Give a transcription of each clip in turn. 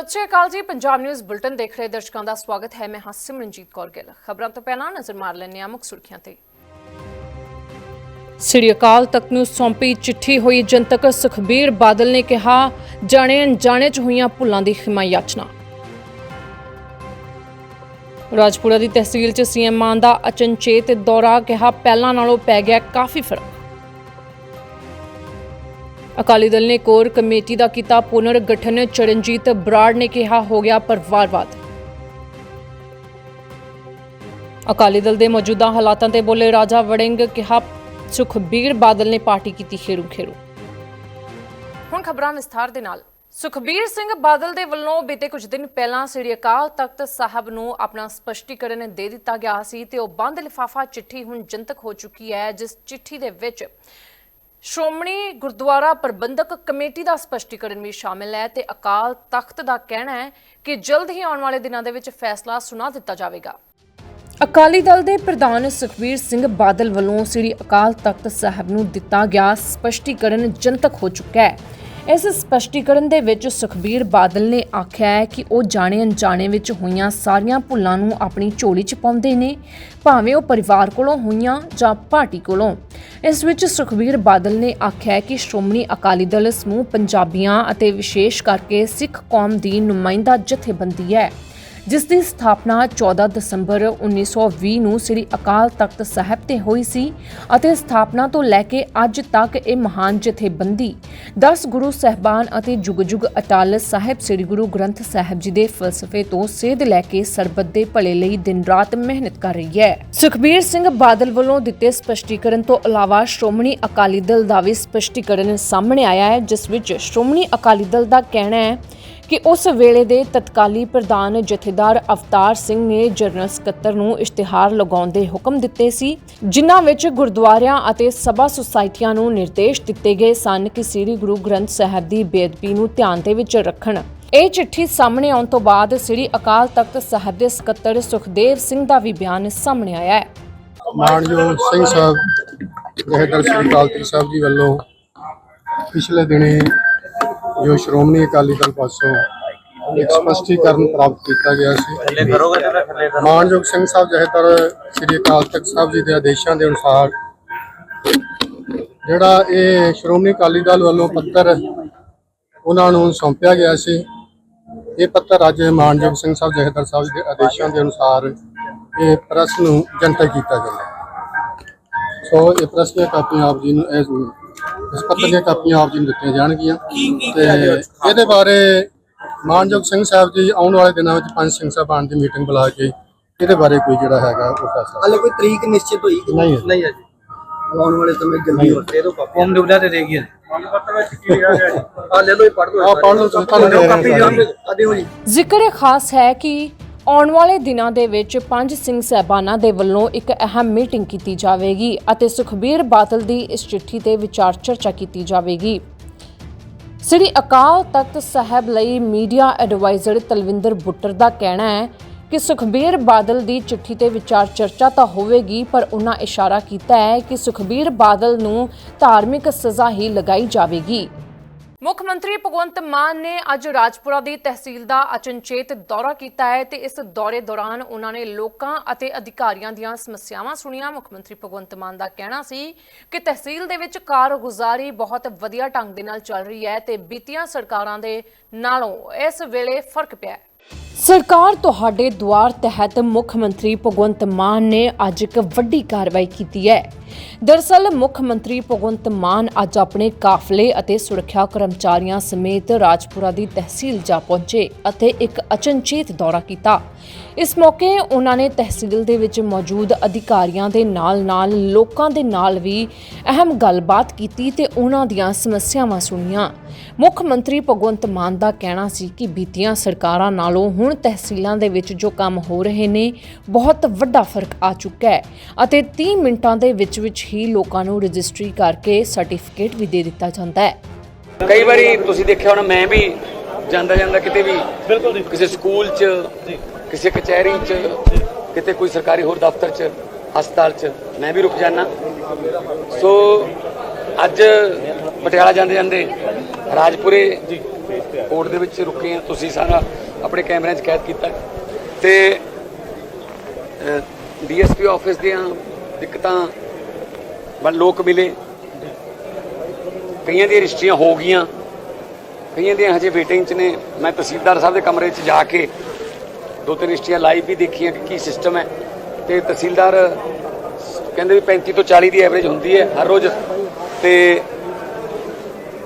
ਸਤਿ ਸ਼੍ਰੀ ਅਕਾਲ ਜੀ। Punjab news bulletin ਦੇਖ ਰਹੇ ਦਰਸ਼ਕਾਂ ਦਾ ਸਵਾਗਤ ਹੈ। ਮੈਂ ਹਾਂ ਸਿਮਰਨਜੀਤ ਕੌਰ ਗਿੱਲ। ਖਬਰਾਂ ਤੋਂ ਪਹਿਲਾਂ ਨਜ਼ਰ ਮਾਰ ਲੈਂਦੇ ਹਾਂ ਮੁੱਖ ਸੁਰਖੀਆਂ ਤੇ। ਸ੍ਰੀ ਅਕਾਲ ਤਖਤ ਨੂੰ ਸੌਂਪੀ ਚਿੱਠੀ ਹੋਈ ਜਨਤਕ ਸੁਖਬੀਰ ਬਾਦਲ ਨੇ ਕਿਹਾ, ਜਾਣੇ ਅਣਜਾਣੇ ਚ ਹੋਈਆਂ ਭੁੱਲਾਂ ਦੀ ਖਿਮਾ ਯਾਚਨਾ। ਰਾਜਪੁਰਾ ਦੀ ਤਹਿਸੀਲ ਚ ਸੀਐਮ ਮਾਨ ਦਾ ਅਚਨਚੇਤ ਦੌਰਾ ਕਿਹਾ, ਪਹਿਲਾਂ ਨਾਲੋਂ ਪੈ ਗਿਆ ਕਾਫੀ ਫ਼ਰਕ। ਅਕਾਲੀ ਦਲ ਨੇ ਕੋਰ ਕਮੇਟੀ ਦਾ ਕੀਤਾ ਪੁਨਰ ਗਠਨ। ਚਰਨਜੀਤ ਬਰਾੜ ਨੇ ਕਿਹਾ, ਹੋ ਗਿਆ ਪਰਿਵਾਰਵਾਦ। ਅਕਾਲੀ ਦਲ ਦੇ ਮੌਜੂਦਾ ਹਾਲਾਤਾਂ ਤੇ ਬੋਲੇ ਰਾਜਾ ਵੜਿੰਗ ਕਿਹਾ, ਸੁਖਬੀਰ ਬਾਦਲ ਨੇ ਪਾਰਟੀ ਕੀਤੀ ਖੇਰੂ ਖੇਰੂ। ਹੁਣ ਖਬਰਾਂ ਵਿਸਥਾਰ ਦੇ ਨਾਲ। ਸੁਖਬੀਰ ਸਿੰਘ ਬਾਦਲ ਦੇ ਵੱਲੋਂ ਬੀਤੇ ਕੁਝ ਦਿਨ ਪਹਿਲਾਂ ਸ੍ਰੀ ਅਕਾਲ ਤਖਤ ਸਾਹਿਬ ਨੂੰ ਆਪਣਾ ਸਪਸ਼ਟੀਕਰਨ ਦੇ ਦਿੱਤਾ ਗਿਆ ਸੀ ਤੇ ਉਹ ਬੰਦ ਲਿਫਾਫਾ ਚਿੱਠੀ ਹੁਣ ਜਨਤਕ ਹੋ ਚੁੱਕੀ ਹੈ, ਜਿਸ ਚਿੱਠੀ ਦੇ ਵਿੱਚ ਸ਼੍ਰੋਮਣੀ ਗੁਰਦੁਆਰਾ ਪ੍ਰਬੰਧਕ ਕਮੇਟੀ ਦਾ ਸਪਸ਼ਟੀਕਰਨ ਵੀ ਸ਼ਾਮਿਲ ਹੈ ਤੇ ਅਕਾਲ ਤਖਤ ਦਾ ਕਹਿਣਾ ਹੈ ਕਿ ਜਲਦ ਹੀ ਆਉਣ ਵਾਲੇ ਦਿਨਾਂ ਦੇ ਵਿੱਚ ਫੈਸਲਾ ਸੁਣਾ ਦਿੱਤਾ ਜਾਵੇਗਾ। ਅਕਾਲੀ ਦਲ ਦੇ ਪ੍ਰਧਾਨ ਸੁਖਬੀਰ ਸਿੰਘ ਬਾਦਲ ਵੱਲੋਂ ਸ੍ਰੀ ਅਕਾਲ ਤਖਤ ਸਾਹਿਬ ਨੂੰ ਦਿੱਤਾ ਗਿਆ ਸਪਸ਼ਟੀਕਰਨ ਜਨਤਕ ਹੋ ਚੁੱਕਾ ਹੈ। ਇਸ ਸਪਸ਼ਟੀਕਰਨ ਦੇ ਵਿੱਚ ਸੁਖਬੀਰ ਬਾਦਲ ਨੇ ਆਖਿਆ ਹੈ ਕਿ ਉਹ ਜਾਣੇ ਅਣਜਾਣੇ ਵਿੱਚ ਹੋਈਆਂ ਸਾਰੀਆਂ ਭੁੱਲਾਂ ਨੂੰ ਆਪਣੀ ਝੋਲੀ 'ਚ ਪਾਉਂਦੇ ਨੇ, ਭਾਵੇਂ ਉਹ ਪਰਿਵਾਰ ਕੋਲੋਂ ਹੋਈਆਂ ਜਾਂ ਪਾਰਟੀ ਕੋਲੋਂ। ਇਸ ਵਿੱਚ ਸੁਖਬੀਰ ਬਾਦਲ ਨੇ ਆਖਿਆ ਹੈ ਕਿ ਸ਼੍ਰੋਮਣੀ ਅਕਾਲੀ ਦਲ ਸਮੂਹ ਪੰਜਾਬੀਆਂ ਅਤੇ ਵਿਸ਼ੇਸ਼ ਕਰਕੇ ਸਿੱਖ ਕੌਮ ਦੀ ਨੁਮਾਇੰਦਾ ਜਥੇਬੰਦੀ ਹੈ। ਜਿਸ ਦੀ ਸਥਾਪਨਾ 14 ਦਸੰਬਰ 1920 ਨੂੰ ਸ੍ਰੀ ਅਕਾਲ ਤਖਤ ਸਾਹਿਬ ਤੇ ਹੋਈ ਸੀ ਅਤੇ ਸਥਾਪਨਾ ਤੋਂ ਲੈ ਕੇ ਅੱਜ ਤੱਕ ਇਹ ਮਹਾਨ ਜਥੇਬੰਦੀ 10 ਗੁਰੂ ਸਹਿਬਾਨ ਅਤੇ ਜੁਗ ਜੁਗ ਅਟਲ ਸਾਹਿਬ ਸ੍ਰੀ ਗੁਰੂ ਗ੍ਰੰਥ ਸਾਹਿਬ ਜੀ ਦੇ ਫਲਸਫੇ ਤੋਂ ਸੇਧ ਲੈ ਕੇ ਸਰਬੱਤ ਦੇ ਭਲੇ ਲਈ ਦਿਨ ਰਾਤ ਮਿਹਨਤ ਕਰ ਰਹੀ ਹੈ। ਸੁਖਬੀਰ ਸਿੰਘ ਬਾਦਲ ਵੱਲੋਂ ਦਿੱਤੇ ਸਪਸ਼ਟੀਕਰਨ ਤੋਂ ਇਲਾਵਾ ਸ਼੍ਰੋਮਣੀ ਅਕਾਲੀ ਦਲ ਦਾ ਵੀ ਸਪਸ਼ਟੀਕਰਨ ਸਾਹਮਣੇ ਆਇਆ ਹੈ, ਜਿਸ ਵਿੱਚ ਸ਼੍ਰੋਮਣੀ ਅਕਾਲੀ ਦਲ ਦਾ ਕਹਿਣਾ ਹੈ ਕਿ ਉਸ ਵੇਲੇ ਦੇ ਤਤਕਾਲੀ ਪ੍ਰਧਾਨ ਜਥੇਦਾਰ ਅਵਤਾਰ ਸਿੰਘ ਨੇ ਜਨਰਲ ਸਕੱਤਰ ਨੂੰ ਇਸ਼ਤਿਹਾਰ ਲਗਾਉਣ ਦੇ ਹੁਕਮ ਦਿੱਤੇ ਸੀ, ਜਿਨ੍ਹਾਂ ਵਿੱਚ ਗੁਰਦੁਆਰਿਆਂ ਅਤੇ ਸਭਾ ਸੁਸਾਇਟੀਆਂ ਨੂੰ ਨਿਰਦੇਸ਼ ਦਿੱਤੇ ਗਏ ਸਨ ਕਿ ਸ੍ਰੀ ਗੁਰੂ ਗ੍ਰੰਥ ਸਾਹਿਬ ਦੀ ਬੇਅਦਬੀ ਨੂੰ ਧਿਆਨ ਦੇ ਵਿੱਚ ਰੱਖਣ। ਇਹ ਚਿੱਠੀ ਸਾਹਮਣੇ ਆਉਣ ਤੋਂ ਬਾਅਦ ਸ੍ਰੀ ਅਕਾਲ ਤਖਤ ਸਾਹਿਬ ਦੇ ਸਕੱਤਰ ਸੁਖਦੇਵ ਸਿੰਘ ਦਾ ਵੀ ਬਿਆਨ ਸਾਹਮਣੇ ਆਇਆ ਹੈ। ਮਾਨਯੋਗ ਸਿੰਘ ਸਾਹਿਬ ਜਹਦਰ ਸ੍ਰੀ ਅਕਾਲ ਤਖਤ ਸਾਹਿਬ ਜੀ ਵੱਲੋਂ ਪਿਛਲੇ ਦਿਨੇ ਜੋ ਸ਼੍ਰੋਮਣੀ ਅਕਾਲੀ ਦਲ ਪਾਸੋਂ ਇੱਕ ਸਪਸ਼ਟੀਕਰਨ ਪ੍ਰਾਪਤ ਕੀਤਾ ਗਿਆ ਸੀ। ਮਾਨਯੋਗ ਸਿੰਘ ਸਾਹਿਬ ਜਹਦਰ ਸ੍ਰੀ ਅਕਾਲ ਤਖਤ ਸਾਹਿਬ ਜੀ ਦੇ ਆਦੇਸ਼ਾਂ ਦੇ ਅਨੁਸਾਰ ਜਿਹੜਾ ਇਹ ਸ਼੍ਰੋਮਣੀ ਅਕਾਲੀ ਦਲ ਵੱਲੋਂ ਪੱਤਰ ਉਹਨਾਂ ਨੂੰ ਸੌਂਪਿਆ ਗਿਆ ਸੀ ਇਹ ਪੱਤਰ ਅੱਜ ਮਾਨਯੋਗ ਸਿੰਘ ਸਾਹਿਬ ਜਹਦਰ ਸਾਹਿਬ ਦੇ ਆਦੇਸ਼ਾਂ ਦੇ ਅਨੁਸਾਰ ਇਹ ਪ੍ਰੈਸ ਨੂੰ ਜਨਤਕ ਕੀਤਾ ਗਿਆ ਸੋ ਇਹ ਪ੍ਰੈਸ ਦੀਆਂ ਕਾਪੀਆਂ ਆਪ ਜੀ ਨੂੰ ਇਸ ਇਸ ਪੱਤਰ ਦੀਆਂ ਕਾਪੀਆਂ ਆਪ ਜੀ ਨੂੰ ਦਿੱਤੀਆਂ ਜਾਣਗੀਆਂ। ਤੇ ਇਹਦੇ ਬਾਰੇ ਮਾਨਯੋਗ ਸਿੰਘ ਸਾਹਿਬ ਜੀ ਆਉਣ ਵਾਲੇ ਦਿਨਾਂ ਵਿੱਚ ਪੰਜ ਸਿੰਘ ਸਾਹਿਬਾਨ ਦੀ ਮੀਟਿੰਗ ਬੁਲਾ ਕੇ ਇਹਦੇ ਬਾਰੇ ਕੋਈ ਜਿਹੜਾ ਹੈਗਾ ਉਹ ਫੈਸਲਾ ਹਾਲੇ ਕੋਈ ਤਰੀਕ ਨਿਸ਼ਚਿਤ ਹੋਈ ਕਿ ਨਹੀਂ। ਹੈ। ਨਹੀਂ ਹੈ ਜੀ ਆਉਣ ਵਾਲੇ ਸਮੇਂ ਜਲਦੀ ਹੋ ਦੇ ਦੋ ਕਾਪੀ ਫੋਮ ਡੁਬਲਾ ਤੇ ਦੇਗੀ ਆ ਲੈ ਲਓ ਇਹ ਪੜ੍ਹ ਲਓ ਆਹ ਪੜ੍ਹ ਲਓ ਤੁਹਾਨੂੰ ਦੇ ਰਹੇ ਹਾਂ ਕਾਪੀ ਸਾਰੀ। ਆ ਦਿਓ ਜੀ। ਜ਼ਿਕਰ ਖਾਸ ਹੈ ਕਿ ਆਉਣ ਵਾਲੇ ਦਿਨਾਂ ਦੇ ਵਿੱਚ ਪੰਜ ਸਿੰਘ ਸਹਿਬਾਨਾਂ ਦੇ ਵੱਲੋਂ ਇੱਕ ਅਹਿਮ ਮੀਟਿੰਗ ਕੀਤੀ ਜਾਵੇਗੀ ਅਤੇ ਸੁਖਬੀਰ ਬਾਦਲ ਦੀ ਇਸ ਚਿੱਠੀ ਤੇ ਵਿਚਾਰ ਚਰਚਾ ਕੀਤੀ ਜਾਵੇਗੀ। ਸ੍ਰੀ ਅਕਾਲ ਤਖਤ ਸਾਹਿਬ ਲਈ ਮੀਡੀਆ ਐਡਵਾਈਜ਼ਰ ਤਲਵਿੰਦਰ ਬੁੱਟਰ ਦਾ ਕਹਿਣਾ ਹੈ ਕਿ ਸੁਖਬੀਰ ਬਾਦਲ ਦੀ ਚਿੱਠੀ ਤੇ ਵਿਚਾਰ ਚਰਚਾ ਤਾਂ ਹੋਵੇਗੀ, ਪਰ ਉਹਨਾਂ ਇਸ਼ਾਰਾ ਕੀਤਾ ਹੈ ਕਿ ਸੁਖਬੀਰ ਬਾਦਲ ਨੂੰ ਧਾਰਮਿਕ ਸਜ਼ਾ ਹੀ ਲਗਾਈ ਜਾਵੇਗੀ। ਮੁੱਖ ਮੰਤਰੀ ਭਗਵੰਤ ਮਾਨ ਨੇ ਅੱਜ ਰਾਜਪੁਰਾ ਦੀ ਤਹਿਸੀਲ ਦਾ ਅਚਨਚੇਤ ਦੌਰਾ ਕੀਤਾ ਹੈ ਤੇ ਇਸ ਦੌਰੇ ਦੌਰਾਨ ਉਹਨਾਂ ਨੇ ਲੋਕਾਂ ਅਤੇ ਅਧਿਕਾਰੀਆਂ ਦੀਆਂ ਸਮੱਸਿਆਵਾਂ ਸੁਣੀਆਂ। ਮੁੱਖ ਮੰਤਰੀ ਭਗਵੰਤ ਮਾਨ ਦਾ ਕਹਿਣਾ ਸੀ ਕਿ ਤਹਿਸੀਲ ਦੇ ਵਿੱਚ ਕਾਰਗੁਜ਼ਾਰੀ ਬਹੁਤ ਵਧੀਆ ਢੰਗ ਦੇ ਨਾਲ ਚੱਲ ਰਹੀ ਹੈ ਤੇ ਬੀਤੀਆਂ ਸਰਕਾਰਾਂ ਦੇ ਨਾਲੋਂ ਇਸ ਵੇਲੇ ਫ਼ਰਕ ਪਿਆ ਹੈ। ਸਰਕਾਰ ਤੁਹਾਡੇ ਦੁਆਰ ਤਹਿਤ ਮੁੱਖ ਮੰਤਰੀ ਭਗਵੰਤ ਮਾਨ ਨੇ ਅੱਜ ਇੱਕ ਵੱਡੀ ਕਾਰਵਾਈ ਕੀਤੀ ਹੈ। ਦਰਸਲ, ਮੁੱਖ ਮੰਤਰੀ ਭਗਵੰਤ ਮਾਨ ਅੱਜ ਆਪਣੇ ਕਾਫਲੇ ਅਤੇ ਸੁਰੱਖਿਆ ਕਰਮਚਾਰੀਆਂ ਸਮੇਤ ਰਾਜਪੁਰਾ ਦੀ ਤਹਿਸੀਲ ਜਾ ਪਹੁੰਚੇ ਅਤੇ ਇੱਕ ਅਚਨਚੇਤ ਦੌਰਾ ਕੀਤਾ। ਇਸ ਮੌਕੇ ਉਹਨਾਂ ਨੇ ਤਹਿਸੀਲ ਦੇ ਵਿੱਚ ਮੌਜੂਦ ਅਧਿਕਾਰੀਆਂ ਦੇ ਨਾਲ-ਨਾਲ ਲੋਕਾਂ ਦੇ ਨਾਲ ਵੀ ਅਹਿਮ ਗੱਲਬਾਤ ਕੀਤੀ ਤੇ ਉਹਨਾਂ ਦੀਆਂ ਸਮੱਸਿਆਵਾਂ ਸੁਣੀਆਂ। ਮੁੱਖ ਮੰਤਰੀ ਭਗਵੰਤ ਮਾਨ ਦਾ ਕਹਿਣਾ ਸੀ ਕਿ ਬੀਤੀਆਂ ਸਰਕਾਰਾਂ ਨਾਲੋਂ ਹੁਣ ਤਹਿਸੀਲਾਂ ਦੇ ਵਿੱਚ ਜੋ ਕੰਮ ਹੋ ਰਹੇ ਨੇ ਬਹੁਤ ਵੱਡਾ ਫ਼ਰਕ ਆ ਚੁੱਕਾ ਹੈ ਅਤੇ 30 ਮਿੰਟਾਂ ਦੇ ਵਿੱਚ ਵਿੱਚ ਹੀ ਲੋਕਾਂ ਨੂੰ ਰਜਿਸਟਰੀ ਕਰਕੇ ਸਰਟੀਫਿਕੇਟ ਵੀ ਦੇ ਦਿੱਤਾ ਜਾਂਦਾ ਹੈ। ਕਈ ਵਾਰੀ ਤੁਸੀਂ ਦੇਖਿਆ ਹੋਣਾ ਮੈਂ ਵੀ ਜਾਂਦਾ ਜਾਂਦਾ ਕਿਤੇ ਵੀ ਬਿਲਕੁਲ ਕਿਸੇ ਸਕੂਲ 'ਚ ਕਿਸੇ ਕਚਹਿਰੀ 'ਚ ਕਿਤੇ ਕੋਈ ਸਰਕਾਰੀ ਹੋਰ ਦਫ਼ਤਰ 'ਚ ਹਸਪਤਾਲ 'ਚ ਮੈਂ ਵੀ ਰੁਕ ਜਾਣਾ ਸੋ ਅੱਜ ਪਟਿਆਲਾ ਜਾਂਦੇ ਜਾਂਦੇ ਰਾਜਪੁਰੇ ਕੋਰਟ ਦੇ ਵਿੱਚ ਰੁਕੇ ਆ ਤੁਸੀਂ ਸਾਰਾ ਆਪਣੇ ਕੈਮਰਿਆਂ 'ਚ ਕੈਦ ਕੀਤਾ। ਤੇ ਡੀਐਸਪੀ ਆਫਿਸ ਦੀਆਂ ਦਿੱਕਤਾਂ ਵੱਲ ਲੋਕ ਮਿਲੇ। ਕਈਆਂ ਦੀਆਂ ਰਜਿਸਟਰੀਆਂ ਹੋ ਗਈਆਂ। ਕਈਆਂ ਦੀਆਂ ਹਜੇ ਵੇਟਿੰਗ 'ਚ ਨੇ। ਮੈਂ ਤਹਿਸੀਲਦਾਰ ਸਾਹਿਬ ਦੇ ਕਮਰੇ 'ਚ ਜਾ ਕੇ ਦੋ ਤਿੰਨ ਰਜਿਸਟਰੀਆਂ ਲਾਈਵ ਵੀ ਦੇਖੀਆਂ ਕਿ ਕੀ ਸਿਸਟਮ ਹੈ। ਤੇ ਤਹਿਸੀਲਦਾਰ ਕਹਿੰਦੇ ਵੀ 35 ਤੋਂ 40 ਦੀ ਐਵਰੇਜ ਹੁੰਦੀ ਹੈ ਹਰ ਰੋਜ਼। ਤੇ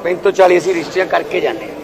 35 ਤੋਂ 40 ਅਸੀਂ ਰਜਿਸਟਰੀਆਂ ਕਰਕੇ ਜਾਂਦੇ ਹਾਂ।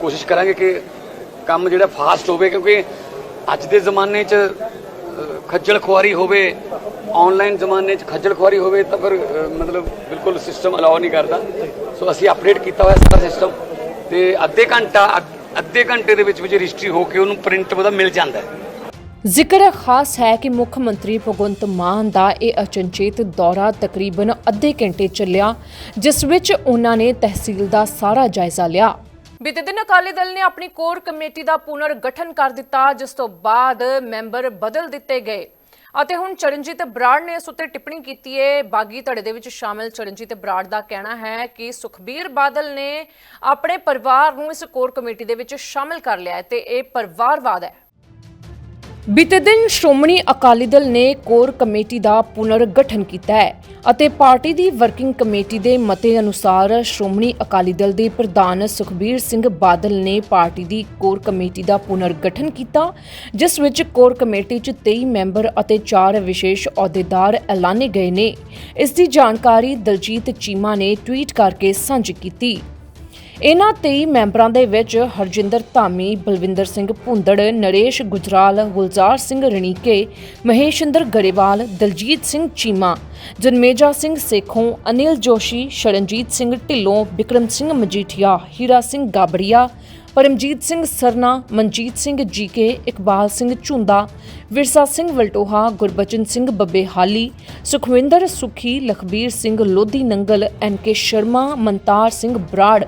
ਕੋਸ਼ਿਸ਼ ਕਰਾਂਗੇ ਕਿ ਕੰਮ ਜਿਹੜਾ ਫਾਸਟ ਹੋਵੇ, ਕਿਉਂਕਿ ਅੱਜ ਦੇ ਜ਼ਮਾਨੇ 'ਚ ਖੱਜਲ ਖੁਆਰੀ ਹੋਵੇ ਆਨਲਾਈਨ ਜ਼ਮਾਨੇ 'ਚ ਖੱਜਲ ਖੁਆਰੀ ਹੋਵੇ ਤਾਂ ਫਿਰ ਮਤਲਬ ਬਿਲਕੁਲ ਸਿਸਟਮ ਅਲਾਉ ਨਹੀਂ ਕਰਦਾ। ਸੋ ਅਸੀਂ ਅਪਡੇਟ ਕੀਤਾ ਹੋਇਆ ਸਾਰਾ ਸਿਸਟਮ ਤੇ ਅੱਧੇ ਘੰਟਾ, ਅੱਧੇ ਘੰਟੇ ਦੇ ਵਿੱਚ ਵਿੱਚ ਰਜਿਸਟਰੀ ਹੋ ਕੇ ਉਹਨੂੰ ਪ੍ਰਿੰਟ ਉਹਦਾ ਮਿਲ ਜਾਂਦਾ ਹੈ। ਜ਼ਿਕਰ ਖਾਸ ਹੈ ਕਿ ਮੁੱਖ ਮੰਤਰੀ ਭਗਵੰਤ ਮਾਨ ਦਾ ਇਹ ਅਚਨਚੇਤ ਦੌਰਾ ਤਕਰੀਬਨ ਅੱਧੇ ਘੰਟੇ ਚੱਲਿਆ, ਜਿਸ ਵਿੱਚ ਉਹਨਾਂ ਨੇ ਤਹਿਸੀਲ ਦਾ ਸਾਰਾ ਜਾਇਜ਼ਾ ਲਿਆ। ਬੀਤੇ ਦਿਨ ਅਕਾਲੀ ਦਲ ਨੇ ਆਪਣੀ ਕੋਰ ਕਮੇਟੀ ਦਾ ਪੁਨਰ ਗਠਨ ਕਰ ਦਿੱਤਾ, ਜਿਸ ਤੋਂ ਬਾਅਦ ਮੈਂਬਰ ਬਦਲ ਦਿੱਤੇ ਗਏ। ਅਤੇ ਹੁਣ ਚਰਨਜੀਤ ਬਰਾੜ ਨੇ ਇਸ ਉੱਤੇ ਟਿੱਪਣੀ ਕੀਤੀ ਹੈ ਬਾਗੀ ਧੜੇ ਦੇ ਵਿੱਚ ਸ਼ਾਮਿਲ ਚਰਨਜੀਤ ਬਰਾੜ ਦਾ ਕਹਿਣਾ ਹੈ ਕਿ ਸੁਖਬੀਰ ਬਾਦਲ ਨੇ ਆਪਣੇ ਪਰਿਵਾਰ ਨੂੰ ਇਸ ਕੋਰ ਕਮੇਟੀ ਦੇ ਵਿੱਚ ਸ਼ਾਮਿਲ ਕਰ ਲਿਆ ਹੈ ਤੇ ਇਹ ਪਰਿਵਾਰਵਾਦ ਹੈ। ਬੀਤੇ ਦਿਨ ਸ਼੍ਰੋਮਣੀ ਅਕਾਲੀ ਦਲ ਨੇ ਕੋਰ ਕਮੇਟੀ ਦਾ ਪੁਨਰ ਗਠਨ ਕੀਤਾ ਹੈ ਅਤੇ ਪਾਰਟੀ ਦੀ ਵਰਕਿੰਗ ਕਮੇਟੀ ਦੇ ਮਤੇ ਅਨੁਸਾਰ ਸ਼੍ਰੋਮਣੀ ਅਕਾਲੀ ਦਲ ਦੇ ਪ੍ਰਧਾਨ ਸੁਖਬੀਰ ਸਿੰਘ ਬਾਦਲ ਨੇ ਪਾਰਟੀ ਦੀ ਕੋਰ ਕਮੇਟੀ ਦਾ ਪੁਨਰ ਗਠਨ ਕੀਤਾ, ਜਿਸ ਵਿੱਚ ਕੋਰ ਕਮੇਟੀ 'ਚ 23 ਮੈਂਬਰ ਅਤੇ 4 ਵਿਸ਼ੇਸ਼ ਅਹੁਦੇਦਾਰ ਐਲਾਨੇ ਗਏ ਨੇ। ਇਸ ਦੀ ਜਾਣਕਾਰੀ ਦਲਜੀਤ ਚੀਮਾ ਨੇ ਟਵੀਟ ਕਰਕੇ ਸਾਂਝੀ ਕੀਤੀ। ਇਹਨਾਂ 23 ਮੈਂਬਰਾਂ ਦੇ ਵਿੱਚ ਹਰਜਿੰਦਰ ਧਾਮੀ, ਬਲਵਿੰਦਰ ਸਿੰਘ ਭੁੰਦੜ, ਨਰੇਸ਼ ਗੁਜਰਾਲ, ਗੁਲਜ਼ਾਰ ਸਿੰਘ ਰਣੀਕੇ, ਮਹੇਸ਼ਿੰਦਰ ਗਰੇਵਾਲ, ਦਲਜੀਤ ਸਿੰਘ ਚੀਮਾ, ਜਨਮੇਜਾ ਸਿੰਘ ਸੇਖੋਂ, ਅਨਿਲ ਜੋਸ਼ੀ, ਸ਼ਰਨਜੀਤ ਸਿੰਘ ਢਿੱਲੋਂ, ਬਿਕਰਮ ਸਿੰਘ ਮਜੀਠੀਆ, ਹੀਰਾ ਸਿੰਘ ਗਾਬੜੀਆ ਪਰਮਜੀਤ ਸਿੰਘ ਸਰਨਾ, ਮਨਜੀਤ ਸਿੰਘ ਜੀਕੇ, ਇਕਬਾਲ ਸਿੰਘ ਝੁੰਦਾ, ਵਿਰਸਾ ਸਿੰਘ ਵਲਟੋਹਾ, ਗੁਰਬਚਨ ਸਿੰਘ ਬੱਬੇਹਾਲੀ ਸੁਖਵਿੰਦਰ ਸੁਖੀ, ਲਖਬੀਰ ਸਿੰਘ ਲੋਧੀ ਨੰਗਲ ਐਨਕੇ ਸ਼ਰਮਾ ਮਨਤਾਰ ਸਿੰਘ ਬਰਾੜ,